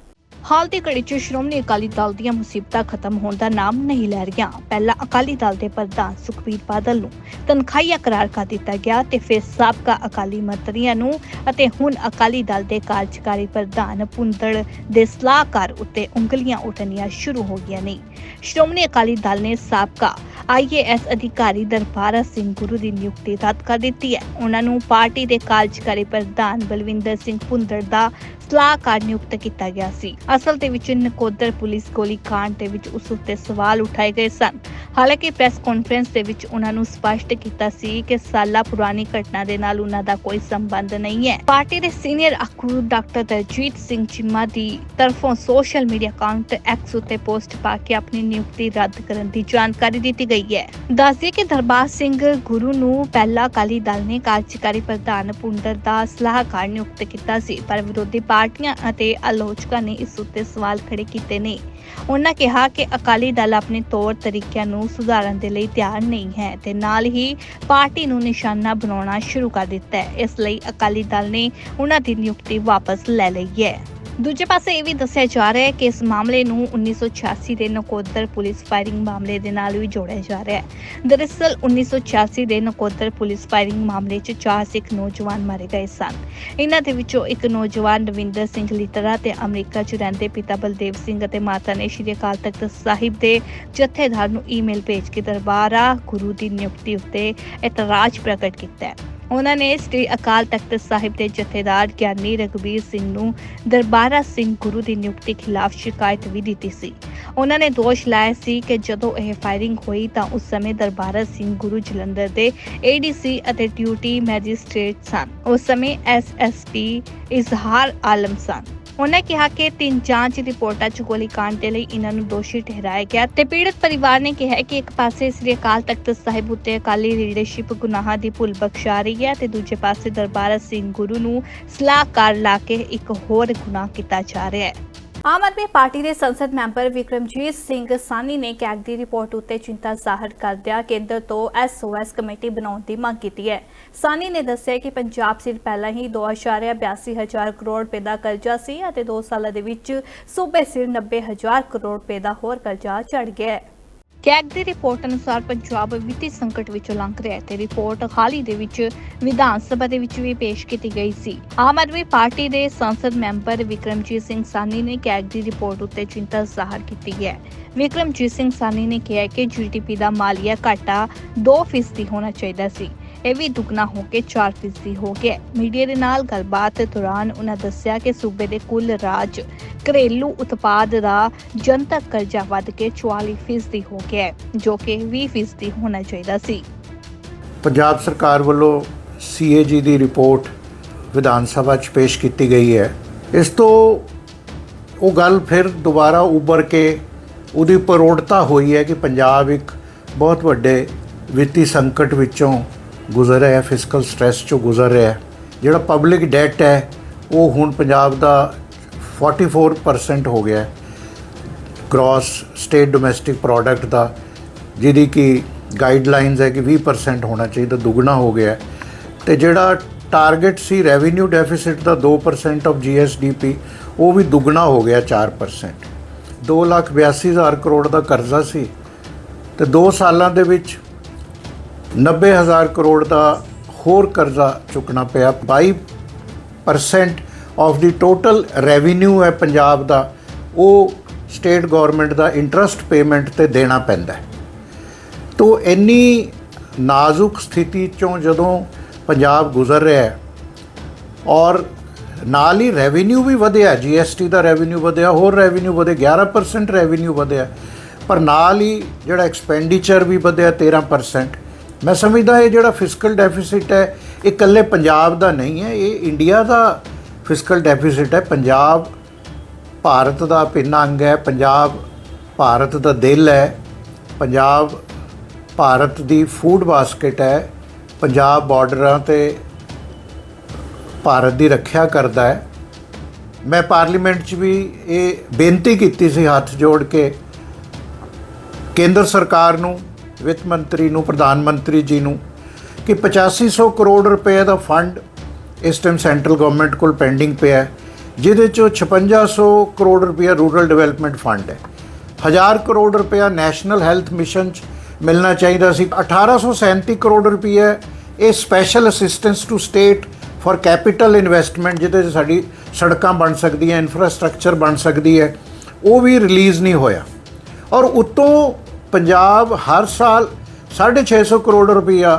ਹਾਲ ਦੀ ਘੜੀ 'ਚ ਸ਼੍ਰੋਮਣੀ ਅਕਾਲੀ ਦਲ ਦੀਆਂ ਮੁਸੀਬਤਾਂ ਖਤਮ ਹੋਣ ਦਾ ਨਾਮ ਨਹੀਂ ਲੈ ਰਹੀਆਂ। ਪਹਿਲਾਂ ਅਕਾਲੀ ਦਲ ਦੇ ਪ੍ਰਧਾਨ ਸੁਖਬੀਰ ਬਾਦਲ ਨੂੰ ਤਨਖਾਹੀਆ ਕਰਾਰ ਕਰ ਦਿੱਤਾ ਗਿਆ ਤੇ ਫਿਰ ਸਾਬਕਾ ਅਕਾਲੀ ਮੰਤਰੀਆਂ ਨੂੰ ਅਤੇ ਹੁਣ ਅਕਾਲੀ ਦਲ ਦੇ ਕਾਰਜਕਾਰੀ ਪ੍ਰਧਾਨ ਪੁੰਦੜ ਦੇ ਸਲਾਹਕਾਰ ਉੱਤੇ ਉਂਗਲੀਆਂ ਉੱਠਣੀਆਂ ਸ਼ੁਰੂ ਹੋ ਗਈਆਂ ਨੇ। ਸ਼੍ਰੋਮਣੀ ਅਕਾਲੀ ਦਲ ਨੇ ਸਾਬਕਾ ਆਈਏਐਸ ਅਧਿਕਾਰੀ ਦਰਬਾਰਾ ਸਿੰਘ ਗੁਰੂ ਦੀ ਨਿਯੁਕਤੀ ਰੱਦ ਕਰ ਦਿੱਤੀ ਹੈ। ਉਹਨਾਂ ਨੂੰ ਪਾਰਟੀ ਦੇ ਕਾਰਜਕਾਰੀ ਪ੍ਰਧਾਨ ਬਲਵਿੰਦਰ ਸਿੰਘ ਪੁੰਦੜ ਦਾ ਸਲਾਹਕਾਰ ਨਿਯੁਕਤ ਕੀਤਾ ਗਿਆ ਸੀ। ਅਸਲ ਦੇ ਵਿੱਚ ਨਕੋਦਰ ਪੁਲਿਸ ਗੋਲੀ ਕਾਂਡ ਦੇ ਵਿੱਚ ਉਸ ਉੱਤੇ ਸਵਾਲ ਉਠਾਏ ਗਏ ਸਨ। ਹਾਲਾਂਕਿ ਪ੍ਰੈਸ ਕਾਨਫਰੰਸ ਦੇ ਵਿੱਚ ਉਹਨਾਂ ਨੂੰ ਸਪਸ਼ਟ ਕੀਤਾ ਸੀ ਕਿ ਸਾਲਾ ਪੁਰਾਣੀ ਘਟਨਾ ਦੇ ਨਾਲ ਉਹਨਾਂ ਦਾ ਕੋਈ ਸੰਬੰਧ ਨਹੀਂ ਹੈ। ਪਾਰਟੀ ਦੇ ਸੀਨੀਅਰ ਆਗੂ ਡਾਕਟਰ ਦਲਜੀਤ ਸਿੰਘ ਚਿੰਮਾ ਦੀ ਤਰਫੋਂ ਸੋਸ਼ਲ ਮੀਡੀਆ ਅਕਾਊਂਟ ਐਕਸ ਉੱਤੇ ਪੋਸਟ ਪਾ ਕੇ ਆਪਣੀ ਨਿਯੁਕਤੀ ਰੱਦ ਕਰਨ ਦੀ ਜਾਣਕਾਰੀ ਦਿੱਤੀ ਗਈ ਹੈ। ਦੱਸਦੇ ਕਿ ਦਰਬਾਰ ਸਿੰਘ ਗੁਰੂ ਨੂੰ ਪਹਿਲਾ ਅਕਾਲੀ ਦਲ ਨੇ ਕਾਰਜਕਾਰੀ ਪ੍ਰਧਾਨ ਪੁੰਡਰ ਦਾ ਸਲਾਹਕਾਰ ਨਿਯੁਕਤ ਕੀਤਾ ਸੀ, ਪਰ ਵਿਰੋਧੀ ਪਾਰਟੀਆਂ ਅਤੇ ਆਲੋਚਕਾਂ ਨੇ ਇਸ ਉੱਤੇ ਸਵਾਲ ਖੜੇ ਕੀਤੇ ਨੇ। ਉਹਨਾਂ ਕਿਹਾ ਕਿ ਅਕਾਲੀ ਦਲ ਆਪਣੇ ਤੌਰ ਤਰੀਕਿਆਂ ਨੂੰ ਸੁਧਾਰਨ ਦੇ ਲਈ ਤਿਆਰ ਨਹੀਂ ਹੈ ਤੇ ਨਾਲ ਹੀ ਪਾਰਟੀ ਨੂੰ ਨਿਸ਼ਾਨਾ ਬਣਾਉਣਾ ਸ਼ੁਰੂ ਕਰ ਦਿੱਤਾ ਹੈ। ਇਸ ਲਈ ਅਕਾਲੀ ਦਲ ਨੇ ਉਹਨਾਂ ਦੀ ਨਿਯੁਕਤੀ ਵਾਪਸ ਲੈ ਲਈ ਹੈ। ਦੂਜੇ ਪਾਸੇ ਇਹ ਵੀ ਦੱਸਿਆ ਜਾ ਰਿਹਾ ਹੈ ਕਿ ਇਸ ਮਾਮਲੇ ਨੂੰ 1986 ਦੇ ਨਕੋਦਰ ਪੁਲਿਸ ਫਾਇਰਿੰਗ ਮਾਮਲੇ ਦੇ ਨਾਲ ਵੀ ਜੋੜਿਆ ਜਾ ਰਿਹਾ ਹੈ। ਦਰਅਸਲ 1986 ਦੇ ਨਕੋਦਰ ਪੁਲਿਸ ਫਾਇਰਿੰਗ ਮਾਮਲੇ 'ਚ ਚਾਰ ਸਿੱਖ ਨੌਜਵਾਨ ਮਾਰੇ ਗਏ ਸਨ। ਇਹਨਾਂ ਦੇ ਵਿੱਚੋਂ ਇੱਕ ਨੌਜਵਾਨ ਰਵਿੰਦਰ ਸਿੰਘ ਲਿਤਰਾ ਤੇ ਅਮਰੀਕਾ 'ਚ ਰਹਿੰਦੇ ਪਿਤਾ ਬਲਦੇਵ ਸਿੰਘ ਅਤੇ ਮਾਤਾ ਨੇ ਸ਼੍ਰੀ ਅਕਾਲ ਤਖਤ ਸਾਹਿਬ ਦੇ ਜਥੇਦਾਰ ਨੂੰ ਈਮੇਲ ਭੇਜ ਕੇ ਦਰਬਾਰਾ ਗੁਰੂ ਦੀ ਨਿਯੁਕਤੀ ਉੱਤੇ ਇਤਰਾਜ਼ ਪ੍ਰਗਟ ਕੀਤਾ ਹੈ। ਉਹਨਾਂ ਨੇ ਸ੍ਰੀ ਅਕਾਲ ਤਖਤ ਸਾਹਿਬ ਦੇ ਜਥੇਦਾਰ ਗਿਆਨੀ ਰਘਬੀਰ ਸਿੰਘ ਨੂੰ ਦਰਬਾਰਾ ਸਿੰਘ ਗੁਰੂ ਦੀ ਨਿਯੁਕਤੀ ਖਿਲਾਫ ਸ਼ਿਕਾਇਤ ਵੀ ਦਿੱਤੀ ਸੀ। ਉਹਨਾਂ ਨੇ ਦੋਸ਼ ਲਾਇਆ ਸੀ ਕਿ ਜਦੋਂ ਇਹ ਫਾਇਰਿੰਗ ਹੋਈ ਤਾਂ ਉਸ ਸਮੇਂ ਦਰਬਾਰਾ ਸਿੰਘ ਗੁਰੂ ਜਲੰਧਰ ਦੇ ਏਡੀਸੀ ਅਤੇ ਡਿਊਟੀ ਮੈਜਿਸਟ੍ਰੇਟ ਸਨ। ਉਸ ਸਮੇਂ ਐਸਐਸਪੀ ਇਜ਼ਹਾਰ ਆਲਮ ਸਨ। ਉਹਨਾਂ ਕਿਹਾ ਕਿ ਤਿੰਨ ਜਾਂਚ ਰਿਪੋਰਟਾਂ 'ਚ ਗੋਲੀकांड ਦੇ ਲਈ ਇਹਨਾਂ ਨੂੰ ਦੋਸ਼ੀ ਠਹਿਰਾਇਆ ਗਿਆ ਤੇ ਪੀੜਤ ਪਰਿਵਾਰ ਨੇ ਕਿਹਾ ਕਿ ਇੱਕ ਪਾਸੇ ਸ੍ਰੀ ਅਕਾਲ ਤਖਤ ਸਾਹਿਬ ਉੱਤੇ ਅਕਾਲੀ ਲੀਡਰਸ਼ਿਪ ਗੁਨਾਹਾਂ ਦੀ ਭੁੱਲ ਬਖਸ਼ਾ ਰਹੀ ਹੈ ਤੇ ਦੂਜੇ ਪਾਸੇ ਦਰਬਾਰਾ ਸਿੰਘ ਗੁਰੂ ਨੂੰ ਸਲਾਹਕਾਰ ਲਾ ਕੇ ਇੱਕ ਹੋਰ ਗੁਨਾਹ ਕੀਤਾ ਜਾ ਰਿਹਾ ਹੈ। ਆਮ ਆਦਮੀ ਪਾਰਟੀ ਦੇ ਸੰਸਦ ਮੈਂਬਰ ਵਿਕਰਮਜੀਤ ਸਿੰਘ ਸਾਨੀ ਨੇ ਕੈਗ ਦੀ ਰਿਪੋਰਟ ਉੱਤੇ ਚਿੰਤਾ ਜ਼ਾਹਰ ਕਰਦਿਆਂ ਕੇਂਦਰ ਤੋਂ ਐਸਓਐਸ ਕਮੇਟੀ ਬਣਾਉਣ ਦੀ ਮੰਗ ਕੀਤੀ ਹੈ। ਸਾਨੀ ਨੇ ਦੱਸਿਆ ਕਿ ਪੰਜਾਬ ਸਿਰ ਪਹਿਲਾਂ ਹੀ 2.82 ਹਜ਼ਾਰ ਕਰੋੜ ਰੁਪਏ ਦਾ ਕਰਜ਼ਾ ਸੀ ਅਤੇ 2 ਸਾਲਾਂ ਦੇ ਵਿੱਚ ਸੂਬੇ ਸਿਰ 90 ਹਜ਼ਾਰ ਕਰੋੜ ਰੁਪਏ ਦਾ ਹੋਰ ਕਰਜ਼ਾ ਚੜ ਗਿਆ ਹੈ। ਕੈਗ ਦੀ ਰਿਪੋਰਟ ਅਨੁਸਾਰ ਪੰਜਾਬ ਵਿੱਤੀ ਸੰਕਟ ਵਿੱਚੋਂ ਲੰਘ ਰਿਹਾ ਹੈ ਤੇ ਰਿਪੋਰਟ ਹਾਲ ਹੀ ਦੇ ਵਿੱਚ ਵਿਧਾਨ ਸਭਾ ਦੇ ਵਿੱਚ ਵੀ ਪੇਸ਼ ਕੀਤੀ ਗਈ ਸੀ। ਆਮ ਆਦਮੀ ਪਾਰਟੀ ਦੇ ਸੰਸਦ ਮੈਂਬਰ ਵਿਕਰਮਜੀਤ ਸਿੰਘ ਸਾਨੀ ਨੇ ਕੈਗ ਦੀ ਰਿਪੋਰਟ ਉੱਤੇ ਚਿੰਤਾ ਜ਼ਾਹਰ ਕੀਤੀ ਹੈ। ਵਿਕਰਮਜੀਤ ਸਿੰਘ ਸਾਨੀ ਨੇ ਕਿਹਾ ਕਿ ਜੀਡੀਪੀ ਦਾ ਮਾਲੀਆ ਘਾਟਾ 2% ਹੋਣਾ ਚਾਹੀਦਾ ਸੀ। ਇਹ ਵੀ ਦੁੱਗਣਾ ਹੋ ਕੇ 4% ਹੋ ਗਿਆ ਮੀਡੀਆ ਦੇ ਨਾਲ ਗੱਲਬਾਤ ਦੌਰਾਨ ਉਹਨਾਂ ਦੱਸਿਆ ਕਿ ਸੂਬੇ ਦੇ ਕੁੱਲ ਰਾਜ ਘਰੇਲੂ ਉਤਪਾਦ ਦਾ ਜਨਤਕ ਕਰਜ਼ਾ ਵੱਧ ਕੇ 44% ਹੋ ਗਿਆ ਹੈ, ਜੋ ਕਿ 20% ਹੋਣਾ ਚਾਹੀਦਾ ਸੀ। ਪੰਜਾਬ ਸਰਕਾਰ ਵੱਲੋਂ ਸੀਏਜੀ ਦੀ ਰਿਪੋਰਟ ਵਿਧਾਨ ਸਭਾ 'ਚ ਪੇਸ਼ ਕੀਤੀ ਗਈ ਹੈ। ਇਸ ਤੋਂ ਉਹ ਗੱਲ ਫਿਰ ਦੁਬਾਰਾ ਉੱਭਰ ਕੇ ਉਹਦੀ ਪ੍ਰੋੜਤਾ ਹੋਈ ਹੈ ਕਿ ਪੰਜਾਬ ਇੱਕ ਬਹੁਤ ਵੱਡੇ ਵਿੱਤੀ ਸੰਕਟ ਵਿੱਚੋਂ ਗੁਜ਼ਰ ਰਿਹਾ ਹੈ ਫਿਸਕਲ ਸਟ੍ਰੈਸ ਚੋਂ ਗੁਜ਼ਰ ਰਿਹਾ ਹੈ ਜਿਹੜਾ ਪਬਲਿਕ ਡੈਟ ਹੈ, ਉਹ ਹੁਣ ਪੰਜਾਬ ਦਾ 44% ਹੋ ਗਿਆ ਹੈ ਗ੍ਰੋਸ ਸਟੇਟ ਡੋਮੈਸਟਿਕ ਪ੍ਰੋਡਕਟ ਦਾ, ਜਿਹਦੀ ਕਿ ਗਾਈਡਲਾਈਨਸ ਹੈ ਕਿ 20% ਹੋਣਾ ਚਾਹੀਦਾ ਦੁੱਗਣਾ ਹੋ ਗਿਆ ਹੈ। ਤੇ ਜਿਹੜਾ ਟਾਰਗੇਟ ਸੀ ਰੈਵਨਿਊ ਡੈਫਿਸਿਟ ਦਾ 2% ਆਫ ਜੀਐਸਡੀਪੀ ਉਹ ਵੀ ਦੁੱਗਣਾ ਹੋ ਗਿਆ 4% 282000 ਕਰੋੜ ਦਾ ਕਰਜ਼ਾ ਸੀ ਤੇ 2 ਸਾਲਾਂ ਦੇ ਵਿੱਚ 90000 ਕਰੋੜ ਦਾ ਹੋਰ ਕਰਜ਼ਾ ਚੁੱਕਣਾ ਪਿਆ 22% ਆਫ ਦੀ ਟੋਟਲ ਰੈਵਨਿਊ ਹੈ ਪੰਜਾਬ ਦਾ, ਉਹ ਸਟੇਟ ਗਵਰਨਮੈਂਟ ਦਾ ਇੰਟਰਸਟ ਪੇਮੈਂਟ ਤੇ ਦੇਣਾ ਪੈਂਦਾ ਹੈ। ਤੋ ਇੰਨੀ ਨਾਜ਼ੁਕ ਸਥਿਤੀ ਚੋਂ ਜਦੋਂ ਪੰਜਾਬ ਗੁਜ਼ਰ ਰਿਹਾ ਹੈ, ਔਰ ਨਾਲ ਹੀ ਰੈਵਨਿਊ ਵੀ ਵਧਿਆ ਜੀਐਸਟੀ ਦਾ ਰੈਵਨਿਊ ਵਧਿਆ, ਹੋਰ ਰੈਵਨਿਊ ਵਧੇ 11% ਰੈਵਨਿਊ ਵਧਿਆ, ਪਰ ਨਾਲ ਹੀ ਜਿਹੜਾ ਐਕਸਪੈਂਡੀਚਰ ਵੀ ਵਧਿਆ 13% ਮੈਂ ਸਮਝਦਾ ਇਹ ਜਿਹੜਾ ਫਿਸਕਲ ਡੈਫਿਸਿਟ ਹੈ, ਇਹ ਇਕੱਲੇ ਪੰਜਾਬ ਦਾ ਨਹੀਂ ਹੈ, ਇਹ ਇੰਡੀਆ ਦਾ ਫਿਸਕਲ ਡੈਫਿਸਿਟ ਹੈ। ਪੰਜਾਬ, ਭਾਰਤ ਦਾ ਭਿੰਨ ਅੰਗ ਹੈ। ਪੰਜਾਬ, ਭਾਰਤ ਦਾ ਦਿਲ ਹੈ। ਪੰਜਾਬ, ਭਾਰਤ ਦੀ ਫੂਡ ਬਾਸਕਟ ਹੈ। ਪੰਜਾਬ ਬਾਰਡਰਾਂ ਤੇ ਭਾਰਤ ਦੀ ਰੱਖਿਆ ਕਰਦਾ ਹੈ। ਮੈਂ ਪਾਰਲੀਮੈਂਟ 'ਚ ਵੀ ਇਹ ਬੇਨਤੀ ਕੀਤੀ ਸੀ ਹੱਥ ਜੋੜ ਕੇ। ਕੇਂਦਰ ਸਰਕਾਰ ਨੂੰ, ਵਿੱਤ ਮੰਤਰੀ ਨੂੰ, ਪ੍ਰਧਾਨ ਮੰਤਰੀ ਜੀ ਨੂੰ ਕਿ 8500 ਕਰੋੜ ਰੁਪਏ ਦਾ ਫੰਡ ਇਸ ਟਾਈਮ ਸੈਂਟਰਲ ਗਵਰਨਮੈਂਟ ਕੋਲ ਪੈਂਡਿੰਗ ਪਿਆ ਜਿਹਦੇ ਚੋਂ 5600 ਕਰੋੜ ਰੁਪਏ ਰੂਰਲ ਡਿਵੈਲਪਮੈਂਟ ਫੰਡ ਹੈ। 1000 ਕਰੋੜ ਰੁਪਇਆ ਨੈਸ਼ਨਲ ਹੈਲਥ ਮਿਸ਼ਨ 'ਚ ਮਿਲਣਾ ਚਾਹੀਦਾ ਸੀ। 1837 ਕਰੋੜ ਰੁਪਏ ਇਹ special assistance to state for capital investment ਜਿਹਦੇ 'ਚ ਸਾਡੀ ਸੜਕਾਂ ਬਣ ਸਕਦੀਆਂ ਇਨਫਰਾਸਟ੍ਰਕਚਰ ਬਣ ਸਕਦੀ ਹੈ। ਉਹ ਵੀ ਰਿਲੀਜ਼ ਨਹੀਂ ਹੋਇਆ। ਔਰ ਉਤੋਂ ਪੰਜਾਬ ਹਰ ਸਾਲ 650 ਕਰੋੜ ਰੁਪਈਆ